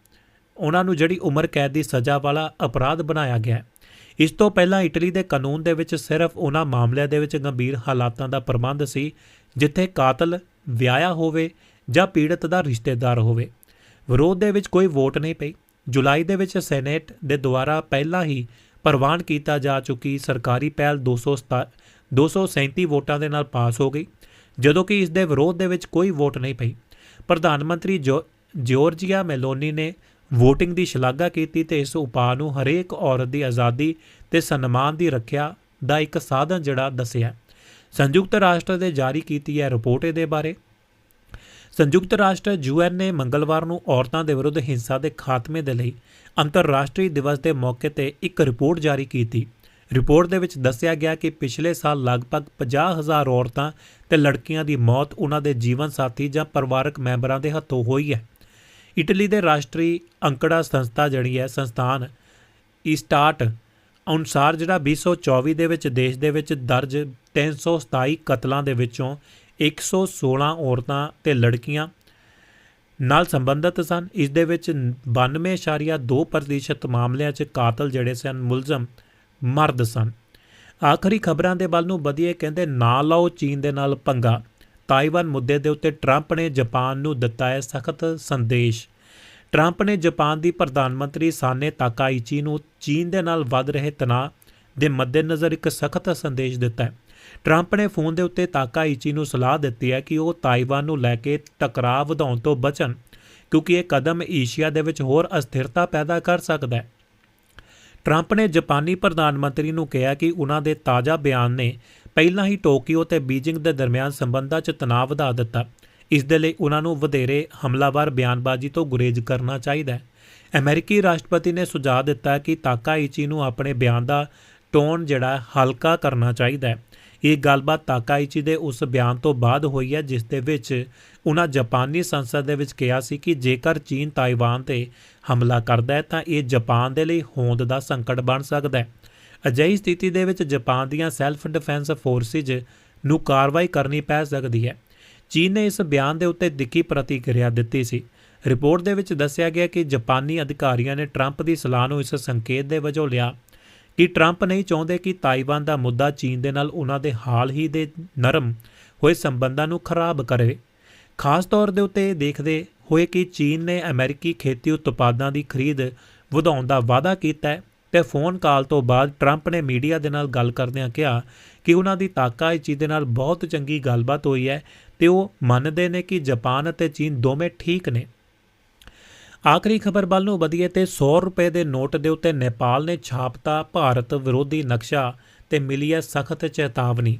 ਉਹਨਾਂ ਨੂੰ ਜਿਹੜੀ ਉਮਰ ਕੈਦ ਦੀ ਸਜ਼ਾ ਵਾਲਾ ਅਪਰਾਧ ਬਣਾਇਆ ਗਿਆ ਹੈ। ਇਸ ਤੋਂ ਪਹਿਲਾਂ ਇਟਲੀ ਦੇ ਕਾਨੂੰਨ ਦੇ ਵਿੱਚ ਸਿਰਫ ਉਹਨਾਂ ਮਾਮਲਿਆਂ ਦੇ ਵਿੱਚ ਗੰਭੀਰ ਹਾਲਾਤਾਂ ਦਾ ਪ੍ਰਬੰਧ ਸੀ, ਜਿੱਥੇ ਕਾਤਲ ਵਿਆਹਿਆ ਹੋਵੇ ਜਾਂ ਪੀੜਤ ਦਾ ਰਿਸ਼ਤੇਦਾਰ ਹੋਵੇ। ਵਿਰੋਧ ਦੇ ਵਿੱਚ ਕੋਈ ਵੋਟ ਨਹੀਂ ਪਈ। ਜੁਲਾਈ ਦੇ ਵਿੱਚ ਸੈਨੇਟ ਦੇ ਦੁਆਰਾ ਪਹਿਲਾਂ ਹੀ ਪ੍ਰਵਾਨ ਕੀਤਾ ਜਾ ਚੁੱਕੀ ਸਰਕਾਰੀ ਪਹਿਲ 207 237 ਵੋਟਾਂ ਦੇ ਨਾਲ ਪਾਸ ਹੋ ਗਈ, ਜਦੋਂ ਕਿ ਇਸ ਦੇ ਵਿਰੋਧ ਦੇ ਵਿੱਚ ਕੋਈ ਵੋਟ ਨਹੀਂ ਪਈ। ਪ੍ਰਧਾਨ ਮੰਤਰੀ ਜੋ ਜਿਓਰਜੀਆ ਮੈਲੋਨੀ ਨੇ VOTING ਦੀ ਸ਼ਲਾਘਾ ਕੀਤੀ ਤੇ ਇਸ ਉਪਾਅ ਨੂੰ ਹਰੇਕ ਔਰਤ ਦੀ ਆਜ਼ਾਦੀ ਤੇ ਸਨਮਾਨ ਦੀ ਰੱਖਿਆ ਦਾ ਇੱਕ ਸਾਧਨ ਜਿਹੜਾ ਦੱਸਿਆ ਸੰਯੁਕਤ ਰਾਸ਼ਟਰ ਦੇ ਜਾਰੀ ਕੀਤੀ ਹੈ ਰਿਪੋਰਟ ਇਹਦੇ ਬਾਰੇ। ਸੰਯੁਕਤ ਰਾਸ਼ਟਰ ਯੂਐਨ ਨੇ ਮੰਗਲਵਾਰ ਨੂੰ ਔਰਤਾਂ ਦੇ ਵਿਰੁੱਧ ਹਿੰਸਾ ਦੇ ਖਾਤਮੇ ਦੇ ਲਈ ਅੰਤਰਰਾਸ਼ਟਰੀ ਦਿਵਸ ਦੇ ਮੌਕੇ ਤੇ ਇੱਕ ਰਿਪੋਰਟ ਜਾਰੀ ਕੀਤੀ। ਰਿਪੋਰਟ ਦੇ ਵਿੱਚ ਦੱਸਿਆ ਗਿਆ ਕਿ ਪਿਛਲੇ ਸਾਲ ਲਗਭਗ 50000 ਔਰਤਾਂ ਤੇ ਲੜਕੀਆਂ ਦੀ ਮੌਤ ਉਹਨਾਂ ਦੇ ਜੀਵਨ ਸਾਥੀ ਜਾਂ ਪਰਿਵਾਰਕ ਮੈਂਬਰਾਂ ਦੇ ਹੱਥੋਂ ਹੋਈ ਹੈ। ਇਟਲੀ ਦੇ ਰਾਸ਼ਟਰੀ ਅੰਕੜਾ ਸੰਸਥਾ ਜਿਹੜੀ ਹੈ, ਸੰਸਥਾਨ ਇਸਟਾਟ ਅਨੁਸਾਰ ਜਿਹੜਾ 2024 ਦੇ ਵਿੱਚ, ਦੇਸ਼ ਦੇ ਵਿੱਚ ਦਰਜ 327 ਕਤਲਾਂ ਦੇ ਵਿੱਚੋਂ 116 ਔਰਤਾਂ ਤੇ ਲੜਕੀਆਂ ਨਾਲ ਸੰਬੰਧਿਤ ਸਨ। ਇਸ ਦੇ ਵਿੱਚ 92.2% ਮਾਮਲਿਆਂ 'ਚ ਕਾਤਲ ਜਿਹੜੇ ਸਨ, ਮੁਲਜ਼ਮ ਮਰਦ ਸਨ। ਆਖਰੀ ਖਬਰਾਂ ਦੇ ਵੱਲ ਨੂੰ ਵਧੀਏ, ਕਹਿੰਦੇ ਨਾ ਲਾਓ ਚੀਨ ਦੇ ਨਾਲ ਪੰਗਾ। ਤਾਈਵਾਨ ਮੁੱਦੇ ਦੇ ਉੱਤੇ ਟਰੰਪ ਨੇ ਜਾਪਾਨ ਨੂੰ ਦਿੱਤਾ ਹੈ ਸਖਤ ਸੰਦੇਸ਼। ਟਰੰਪ ਨੇ ਜਾਪਾਨ ਦੀ ਪ੍ਰਧਾਨ ਮੰਤਰੀ ਸਾਨੇ ਤਾਕਾਈਚੀ ਨੂੰ ਚੀਨ ਦੇ ਨਾਲ ਵੱਧ ਰਹੇ ਤਣਾਅ ਦੇ ਮੱਦੇਨਜ਼ਰ ਇੱਕ ਸਖਤ ਸੰਦੇਸ਼ ਦਿੱਤਾ ਹੈ। ਟਰੰਪ ਨੇ ਫੋਨ ਦੇ ਉੱਤੇ ਤਾਕਾਈਚੀ ਨੂੰ ਸਲਾਹ ਦਿੱਤੀ ਹੈ ਕਿ ਉਹ ਤਾਈਵਾਨ ਨੂੰ ਲੈ ਕੇ ਟਕਰਾਅ ਵਧਾਉਣ ਤੋਂ ਬਚਣ, ਕਿਉਂਕਿ ਇਹ ਕਦਮ ਏਸ਼ੀਆ ਦੇ ਵਿੱਚ ਹੋਰ ਅਸਥਿਰਤਾ ਪੈਦਾ ਕਰ ਸਕਦਾ ਹੈ। ਟਰੰਪ ਨੇ ਜਾਪਾਨੀ ਪ੍ਰਧਾਨ ਮੰਤਰੀ ਨੂੰ ਕਿਹਾ ਕਿ ਉਹਨਾਂ ਦੇ ਤਾਜ਼ਾ ਬਿਆਨ ਨੇ ਪਹਿਲਾਂ ਹੀ ਟੋਕੀਓ ਤੇ ਬੀਜਿੰਗ ਦੇ ਦਰਮਿਆਨ ਸੰਬੰਧਾਂ 'ਚ ਤਣਾਅ ਵਧਾ ਦਿੱਤਾ। ਇਸ ਦੇ ਲਈ ਉਹਨਾਂ ਨੂੰ ਵਧੇਰੇ ਹਮਲਾਵਰ ਬਿਆਨਬਾਜ਼ੀ ਤੋਂ ਗੁਰੇਜ਼ ਕਰਨਾ ਚਾਹੀਦਾ ਹੈ। ਅਮਰੀਕੀ ਰਾਸ਼ਟਰਪਤੀ ਨੇ ਸੁਝਾਅ ਦਿੱਤਾ ਕਿ ਤਾਕਾਈਚੀ ਨੂੰ ਆਪਣੇ ਬਿਆਨ ਦਾ ਟੋਨ ਜਿਹੜਾ ਹਲਕਾ ਕਰਨਾ ਚਾਹੀਦਾ ਹੈ। ਇਹ ਗੱਲਬਾਤ ਤਾਕਾਇਚੀ ਦੇ ਉਸ ਬਿਆਨ ਤੋਂ ਬਾਅਦ ਹੋਈ ਹੈ, ਜਿਸ ਦੇ ਵਿੱਚ ਉਹਨਾਂ ਜਾਪਾਨੀ ਸੰਸਦ ਦੇ ਵਿੱਚ ਕਿਹਾ ਸੀ ਕਿ ਜੇਕਰ ਚੀਨ ਤਾਈਵਾਨ ਤੇ ਹਮਲਾ ਕਰਦਾ ਹੈ, ਤਾਂ ਇਹ ਜਾਪਾਨ ਦੇ ਲਈ ਹੋਂਦ ਦਾ ਸੰਕਟ ਬਣ ਸਕਦਾ ਹੈ। ਅਜਿਹੀ ਸਥਿਤੀ ਦੇ ਵਿੱਚ ਜਾਪਾਨ ਦੀਆਂ ਸੈਲਫ ਡਿਫੈਂਸ ਫੋਰਸਿਸ ਨੂੰ ਕਾਰਵਾਈ ਕਰਨੀ ਪੈ ਸਕਦੀ ਹੈ। ਚੀਨ ਨੇ ਇਸ ਬਿਆਨ ਦੇ ਉੱਤੇ ਦਿੱਖੀ ਪ੍ਰਤੀਕਿਰਿਆ ਦਿੱਤੀ ਸੀ। ਰਿਪੋਰਟ ਦੇ ਵਿੱਚ ਦੱਸਿਆ ਗਿਆ ਕਿ ਜਾਪਾਨੀ ਅਧਿਕਾਰੀਆਂ ਨੇ ਟਰੰਪ ਦੀ ਸਲਾਹ ਨੂੰ ਇਸ ਸੰਕੇਤ ਦੇ ਵਜੋਂ ਲਿਆ ਕਿ ਟਰੰਪ ਨਹੀਂ ਚਾਹੁੰਦੇ ਕਿ ਤਾਈਵਾਨ ਦਾ ਮੁੱਦਾ ਚੀਨ ਦੇ ਨਾਲ ਉਹਨਾਂ ਦੇ ਹਾਲ ਹੀ ਦੇ ਨਰਮ ਹੋਏ ਸੰਬੰਧਾਂ ਨੂੰ ਖਰਾਬ ਕਰੇ। ਖਾਸ ਤੌਰ ਦੇ ਉੱਤੇ ਇਹ ਦੇਖਦੇ ਹੋਏ ਕਿ ਚੀਨ ਨੇ ਅਮਰੀਕੀ ਖੇਤੀ ਉਤਪਾਦਾਂ ਦੀ ਖਰੀਦ ਵਧਾਉਣ ਦਾ ਵਾਅਦਾ ਕੀਤਾ ਹੈ। ਤੇ ਫੋਨ ਕਾਲ ਤੋਂ ਬਾਅਦ ਟਰੰਪ ਨੇ ਮੀਡੀਆ ਦੇ ਨਾਲ ਗੱਲ ਕਰਦਿਆਂ ਕਿਹਾ ਕਿ ਉਹਨਾਂ ਦੀ ਤਾਕਾਈਚੀ ਦੇ ਨਾਲ ਬਹੁਤ ਚੰਗੀ ਗੱਲਬਾਤ ਹੋਈ ਹੈ ਤੇ ਉਹ ਮੰਨਦੇ ਨੇ ਕਿ ਜਾਪਾਨ ਅਤੇ ਚੀਨ ਦੋਵੇਂ ਠੀਕ ਨੇ। ਆਖਰੀ ਖਬਰ ਵੱਲ ਨੂੰ ਵਧੀਏ ਤੇ 100 ਰੁਪਏ ਦੇ ਨੋਟ ਦੇ ਉੱਤੇ ਨੇਪਾਲ ਨੇ ਛਾਪਤਾ ਭਾਰਤ ਵਿਰੋਧੀ ਨਕਸ਼ਾ ਤੇ ਮਿਲੀ ਹੈ ਸਖਤ ਚੇਤਾਵਨੀ।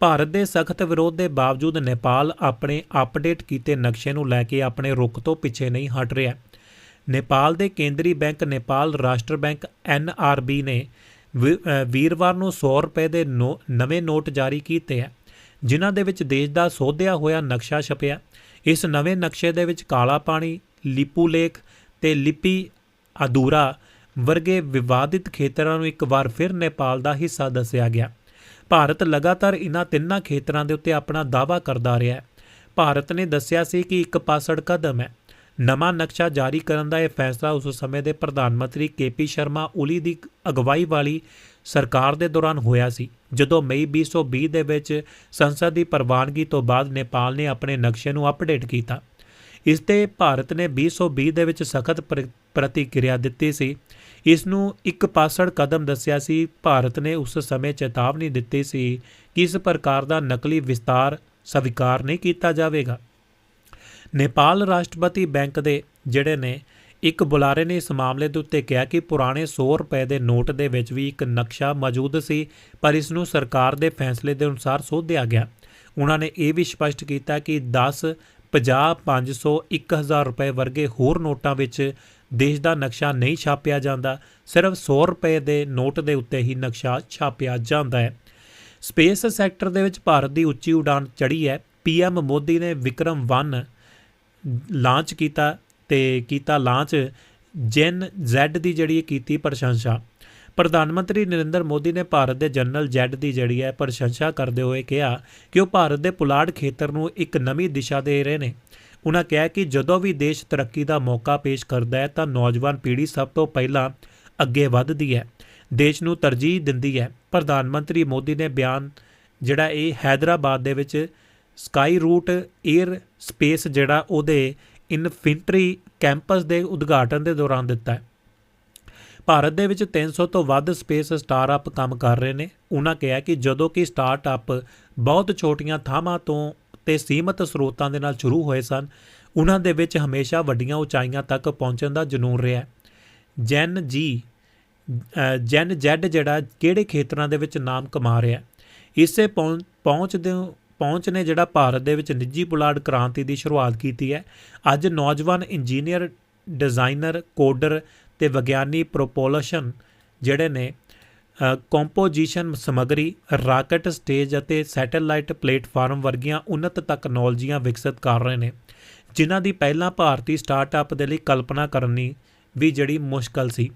ਭਾਰਤ ਦੇ ਸਖਤ ਵਿਰੋਧ ਦੇ ਬਾਵਜੂਦ ਨੇਪਾਲ ਆਪਣੇ ਅਪਡੇਟ ਕੀਤੇ ਨਕਸ਼ੇ ਨੂੰ ਲੈ ਕੇ ਆਪਣੇ ਰੁਖ ਤੋਂ ਪਿੱਛੇ ਨਹੀਂ ਹਟ ਰਿਹਾ। ਨੇਪਾਲ ਦੇ ਕੇਂਦਰੀ ਬੈਂਕ ਨੇਪਾਲ ਰਾਸ਼ਟਰ ਬੈਂਕ ਐਨਆਰਬੀ ਨੇ ਵੀ- ਅ, ਵੀਰਵਾਰ ਨੂੰ 100 ਰੁਪਏ ਦੇ ਨੋ- ਨਵੇਂ ਨੋਟ ਜਾਰੀ ਕੀਤੇ ਆ ਜਿਨ੍ਹਾਂ ਦੇ ਵਿੱਚ ਦੇਸ਼ ਦਾ ਸੋਧਿਆ ਹੋਇਆ ਨਕਸ਼ਾ ਛਪਿਆ। ਇਸ ਨਵੇਂ ਨਕਸ਼ੇ ਦੇ ਵਿੱਚ ਕਾਲਾ ਪਾਣੀ ਲਿਪੂ ਲੇਕ ਤੇ ਲਿਪੀ ਅਧੂਰਾ ਵਰਗੇ ਵਿਵਾਦਿਤ ਖੇਤਰਾਂ ਨੂੰ ਇੱਕ ਵਾਰ ਫਿਰ ਨੇਪਾਲ ਦਾ ਹਿੱਸਾ ਦੱਸਿਆ ਗਿਆ। ਭਾਰਤ ਲਗਾਤਾਰ ਇਹਨਾਂ ਤਿੰਨਾਂ ਖੇਤਰਾਂ ਦੇ ਉੱਤੇ ਆਪਣਾ ਦਾਅਵਾ ਕਰਦਾ ਰਿਹਾ। ਹੈ ਭਾਰਤ ਨੇ ਦੱਸਿਆ ਸੀ ਕਿ ਇੱਕ ਪਾਸੜ ਕਦਮ ਹੈ। ਨਵਾਂ ਨਕਸ਼ਾ ਜਾਰੀ ਕਰਨ ਦਾ ਇਹ ਫੈਸਲਾ ਉਸ ਸਮੇਂ ਦੇ ਪ੍ਰਧਾਨ ਮੰਤਰੀ ਕੇਪੀ ਸ਼ਰਮਾ ਓਲੀ ਦੀ ਅਗਵਾਈ ਵਾਲੀ ਸਰਕਾਰ ਦੇ ਦੌਰਾਨ ਹੋਇਆ ਸੀ, ਜਦੋਂ ਮਈ 2020 ਦੇ ਵਿੱਚ ਸੰਸਦ ਦੀ ਪ੍ਰਵਾਨਗੀ ਤੋਂ ਬਾਅਦ ਨੇਪਾਲ ਨੇ ਆਪਣੇ ਨਕਸ਼ੇ ਨੂੰ ਅਪਡੇਟ ਕੀਤਾ। ਇਸ ਤੇ ਭਾਰਤ ਨੇ 2020 ਦੇ ਵਿੱਚ ਸਖਤ ਪ੍ਰਤੀਕਿਰਿਆ ਦਿੱਤੀ ਸੀ। ਇਸ ਨੂੰ ਇੱਕ ਪਾਸੜ ਕਦਮ ਦੱਸਿਆ ਸੀ। ਭਾਰਤ ਨੇ ਉਸ ਸਮੇਂ ਚੇਤਾਵਨੀ ਦਿੱਤੀ ਸੀ ਕਿ ਇਸ ਪ੍ਰਕਾਰ ਦਾ ਨਕਲੀ ਵਿਸਤਾਰ ਸਵੀਕਾਰ ਨਹੀਂ ਕੀਤਾ ਜਾਵੇਗਾ। ਨੇਪਾਲ ਰਾਸ਼ਟਰਪਤੀ ਬੈਂਕ ਦੇ ਜਿਹੜੇ ਨੇ, ਇੱਕ ਬੁਲਾਰੇ ਨੇ ਇਸ ਮਾਮਲੇ ਦੇ ਉੱਤੇ ਕਿਹਾ ਕਿ ਪੁਰਾਣੇ 100 ਰੁਪਏ ਦੇ ਨੋਟ ਦੇ ਵਿੱਚ ਵੀ ਇੱਕ ਨਕਸ਼ਾ ਮੌਜੂਦ ਸੀ, ਪਰ ਇਸ ਨੂੰ ਸਰਕਾਰ ਦੇ ਫੈਸਲੇ ਦੇ ਅਨੁਸਾਰ ਸੋਧਿਆ ਗਿਆ। ਉਹਨਾਂ ਨੇ ਇਹ ਵੀ ਸਪਸ਼ਟ ਕੀਤਾ ਕਿ 10 50 500 1000 ਰੁਪਏ ਵਰਗੇ ਹੋਰ ਨੋਟਾਂ ਵਿੱਚ ਦੇਸ਼ ਦਾ ਨਕਸ਼ਾ ਨਹੀਂ ਛਾਪਿਆ ਜਾਂਦਾ, ਸਿਰਫ 100 ਰੁਪਏ ਦੇ ਨੋਟ ਦੇ ਉੱਤੇ ਹੀ ਨਕਸ਼ਾ ਛਾਪਿਆ ਜਾਂਦਾ ਹੈ। ਸਪੇਸ ਸੈਕਟਰ ਦੇ ਵਿੱਚ ਭਾਰਤ ਦੀ ਉੱਚੀ ਉਡਾਨ ਚੜੀ ਹੈ। ਪੀਐਮ ਮੋਦੀ ਨੇ ਵਿਕਰਮ 1 ਲਾਂਚ ਕੀਤਾ ਤੇ ਕੀਤਾ ਲਾਂਚ ਜੈਨ ਜ਼ੈਡ ਦੀ ਜਿਹੜੀ ਕੀਤੀ ਪ੍ਰਸ਼ੰਸਾ। ਪ੍ਰਧਾਨ ਮੰਤਰੀ ਨਰਿੰਦਰ ਮੋਦੀ ਨੇ ਭਾਰਤ ਦੇ ਜਨਰਲ ਜੈਡ ਦੀ ਜਿਹੜੀ ਹੈ ਪ੍ਰਸ਼ੰਸਾ ਕਰਦੇ ਹੋਏ ਕਿਹਾ ਕਿ ਉਹ ਭਾਰਤ ਦੇ ਪੁਲਾੜ ਖੇਤਰ ਨੂੰ ਇੱਕ ਨਵੀਂ ਦਿਸ਼ਾ ਦੇ ਰਹੇ ਨੇ। ਉਹਨਾਂ ਕਿਹਾ ਕਿ ਜਦੋਂ ਵੀ ਦੇਸ਼ ਤਰੱਕੀ ਦਾ ਮੌਕਾ ਪੇਸ਼ ਕਰਦਾ ਹੈ ਤਾਂ ਨੌਜਵਾਨ ਪੀੜ੍ਹੀ ਸਭ ਤੋਂ ਪਹਿਲਾਂ ਅੱਗੇ ਵੱਧਦੀ ਹੈ, ਦੇਸ਼ ਨੂੰ ਤਰਜੀਹ ਦਿੰਦੀ ਹੈ। ਪ੍ਰਧਾਨ ਮੰਤਰੀ ਮੋਦੀ ਨੇ ਬਿਆਨ ਜਿਹੜਾ ਇਹ ਹੈਦਰਾਬਾਦ ਦੇ ਵਿੱਚ ਸਕਾਈ ਰੂਟ 에ਅਰ ਸਪੇਸ ਜਿਹੜਾ ਉਹਦੇ ਇਨਫੈਂਟਰੀ ਕੈਂਪਸ ਦੇ ਉਦਘਾਟਨ ਦੇ ਦੌਰਾਨ ਦਿੱਤਾ ਹੈ। ਭਾਰਤ ਦੇ ਵਿੱਚ 300 ਤੋਂ ਵੱਧ ਸਪੇਸ ਸਟਾਰਟਅਪ ਕੰਮ ਕਰ ਰਹੇ ਨੇ। ਉਹਨਾਂ ਕਿਹਾ ਕਿ ਜਦੋਂ ਕਿ ਸਟਾਰਟਅਪ ਬਹੁਤ ਛੋਟੀਆਂ ਥਾਵਾਂ ਤੋਂ ਤੇ ਸੀਮਤ ਸਰੋਤਾਂ ਦੇ ਨਾਲ ਸ਼ੁਰੂ ਹੋਏ ਸਨ, ਉਹਨਾਂ ਦੇ ਵਿੱਚ ਹਮੇਸ਼ਾ ਵੱਡੀਆਂ ਉਚਾਈਆਂ ਤੱਕ ਪਹੁੰਚਣ ਦਾ ਜਨੂਨ ਰਿਹਾ ਜੈਨ ਜੀ ਜੈਨ ਜੈਡ ਜਿਹੜਾ ਕਿਹੜੇ ਖੇਤਰਾਂ ਦੇ ਵਿੱਚ ਨਾਮ ਕਮਾ ਰਿਹਾ ਇਸੇ ਪਹੁੰਚ ਦੇ ਪਹੁੰਚ ਨੇ ਜਿਹੜਾ ਭਾਰਤ ਦੇ ਵਿੱਚ ਨਿੱਜੀ ਪੁਲਾੜ ਕ੍ਰਾਂਤੀ ਦੀ ਸ਼ੁਰੂਆਤ ਕੀਤੀ ਹੈ। ਅੱਜ ਨੌਜਵਾਨ ਇੰਜੀਨੀਅਰ, ਡਿਜ਼ਾਈਨਰ, ਕੋਡਰ ਤੇ ਵਿਗਿਆਨੀ ਪ੍ਰੋਪੋਲਸ਼ਨ ਜਿਹੜੇ ਨੇ ਕੰਪੋਜੀਸ਼ਨ ਸਮਗਰੀ, ਰਾਕਟ ਸਟੇਜ ਅਤੇ ਸੈਟੇਲਾਈਟ ਪਲੇਟਫਾਰਮ ਵਰਗੀਆਂ ਉન્નਤ ਤਕਨਾਲੋਜੀਆਂ ਵਿਕਸਿਤ ਕਰ ਰਹੇ ਨੇ, ਜਿਨ੍ਹਾਂ ਦੀ ਪਹਿਲਾਂ ਭਾਰਤੀ ਸਟਾਰਟਅਪ ਦੇ ਲਈ ਕਲਪਨਾ ਕਰਨੀ ਵੀ ਜਿਹੜੀ ਮੁਸ਼ਕਲ ਸੀ।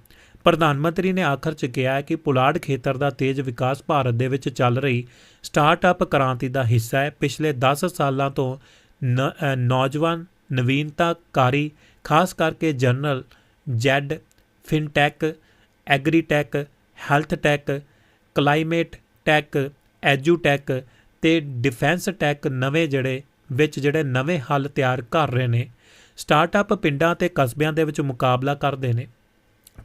ਪ੍ਰਧਾਨ ਮੰਤਰੀ ਨੇ ਆਖਰ ਚ ਕਿਹਾ ਕਿ ਪੁਲਾੜ ਖੇਤਰ ਦਾ ਤੇਜ਼ ਵਿਕਾਸ ਭਾਰਤ ਦੇ ਵਿੱਚ ਚੱਲ ਰਹੀ ਸਟਾਰਟਅਪ ਕ੍ਰਾਂਤੀ ਦਾ ਹਿੱਸਾ ਹੈ। ਪਿਛਲੇ 10 ਸਾਲਾਂ ਤੋਂ ਨੌਜਵਾਨ ਨਵੀਨਤਾਕਾਰੀ, ਖਾਸ ਕਰਕੇ general, Z, fintech, agritech health tech climate tech, ਐਜੂਟੈਕ ਤੇ ਡਿਫੈਂਸ ਟੈਕ ਨਵੇਂ ਜਿਹੜੇ, ਵਿੱਚ ਜਿਹੜੇ ਨਵੇਂ ਹੱਲ ਤਿਆਰ ਕਰ ਰਹੇ ਨੇ, ਸਟਾਰਟਅਪ ਪਿੰਡਾਂ ਤੇ ਕਸਬਿਆਂ ਦੇ ਵਿੱਚ ਮੁਕਾਬਲਾ ਕਰਦੇ ਨੇ।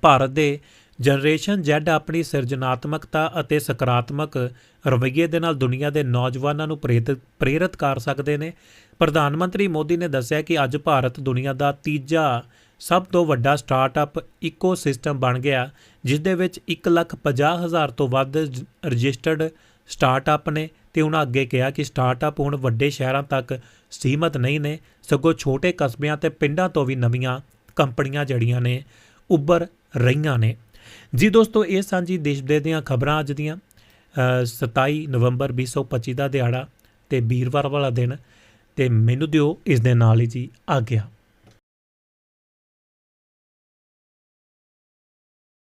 ਭਾਰਤ ਦੇ ਜਨਰੇਸ਼ਨ Z ਆਪਣੀ ਸਿਰਜਣਾਤਮਕਤਾ ਅਤੇ ਸਕਾਰਾਤਮਕ ਰਵੱਈਏ ਦੇ ਨਾਲ ਦੁਨੀਆ ਦੇ ਨੌਜਵਾਨਾਂ ਨੂੰ ਪ੍ਰੇਰਿਤ ਪ੍ਰੇਰਿਤ ਕਰ ਸਕਦੇ ਨੇ। ਪ੍ਰਧਾਨ ਮੰਤਰੀ ਮੋਦੀ ਨੇ ਦੱਸਿਆ ਕਿ ਅੱਜ ਭਾਰਤ ਦੁਨੀਆ ਦਾ ਤੀਜਾ ਸਭ ਤੋਂ ਵੱਡਾ ਸਟਾਰਟਅਪ ਇਕੋਸਿਸਟਮ ਬਣ ਗਿਆ ਜਿਸ ਦੇ ਵਿੱਚ 150000 ਤੋਂ ਵੱਧ ਰਜਿਸਟਰਡ ਸਟਾਰਟਅਪ ਨੇ ਤੇ ਉਹਨਾਂ ਅੱਗੇ ਕਿਹਾ ਕਿ ਸਟਾਰਟਅਪ ਹੁਣ ਵੱਡੇ ਸ਼ਹਿਰਾਂ ਤੱਕ ਸੀਮਤ ਨਹੀਂ ਨੇ, ਸਗੋਂ ਛੋਟੇ ਕਸਬਿਆਂ ਤੇ ਪਿੰਡਾਂ ਤੋਂ ਵੀ ਨਵੀਆਂ ਕੰਪਨੀਆਂ ਜੜੀਆਂ ਨੇ। ਉੱਭਰ ਰਹੀਆਂ ਨੇ। ਜੀ ਦੋਸਤੋ, ਇਹ ਸਾਂਝੀ ਦੇਸ਼ ਦੇ ਦੀਆਂ ਖਬਰਾਂ ਅੱਜ ਦੀਆਂ। 27 ਨਵੰਬਰ 2025 ਦਾ ਦਿਹਾੜਾ ਤੇ ਵੀਰਵਾਰ ਵਾਲਾ ਦਿਨ ਤੇ ਮੈਨੂੰ ਦਿਓ ਇਸ ਦੇ ਨਾਲ ਹੀ ਜੀ ਆ ਗਿਆ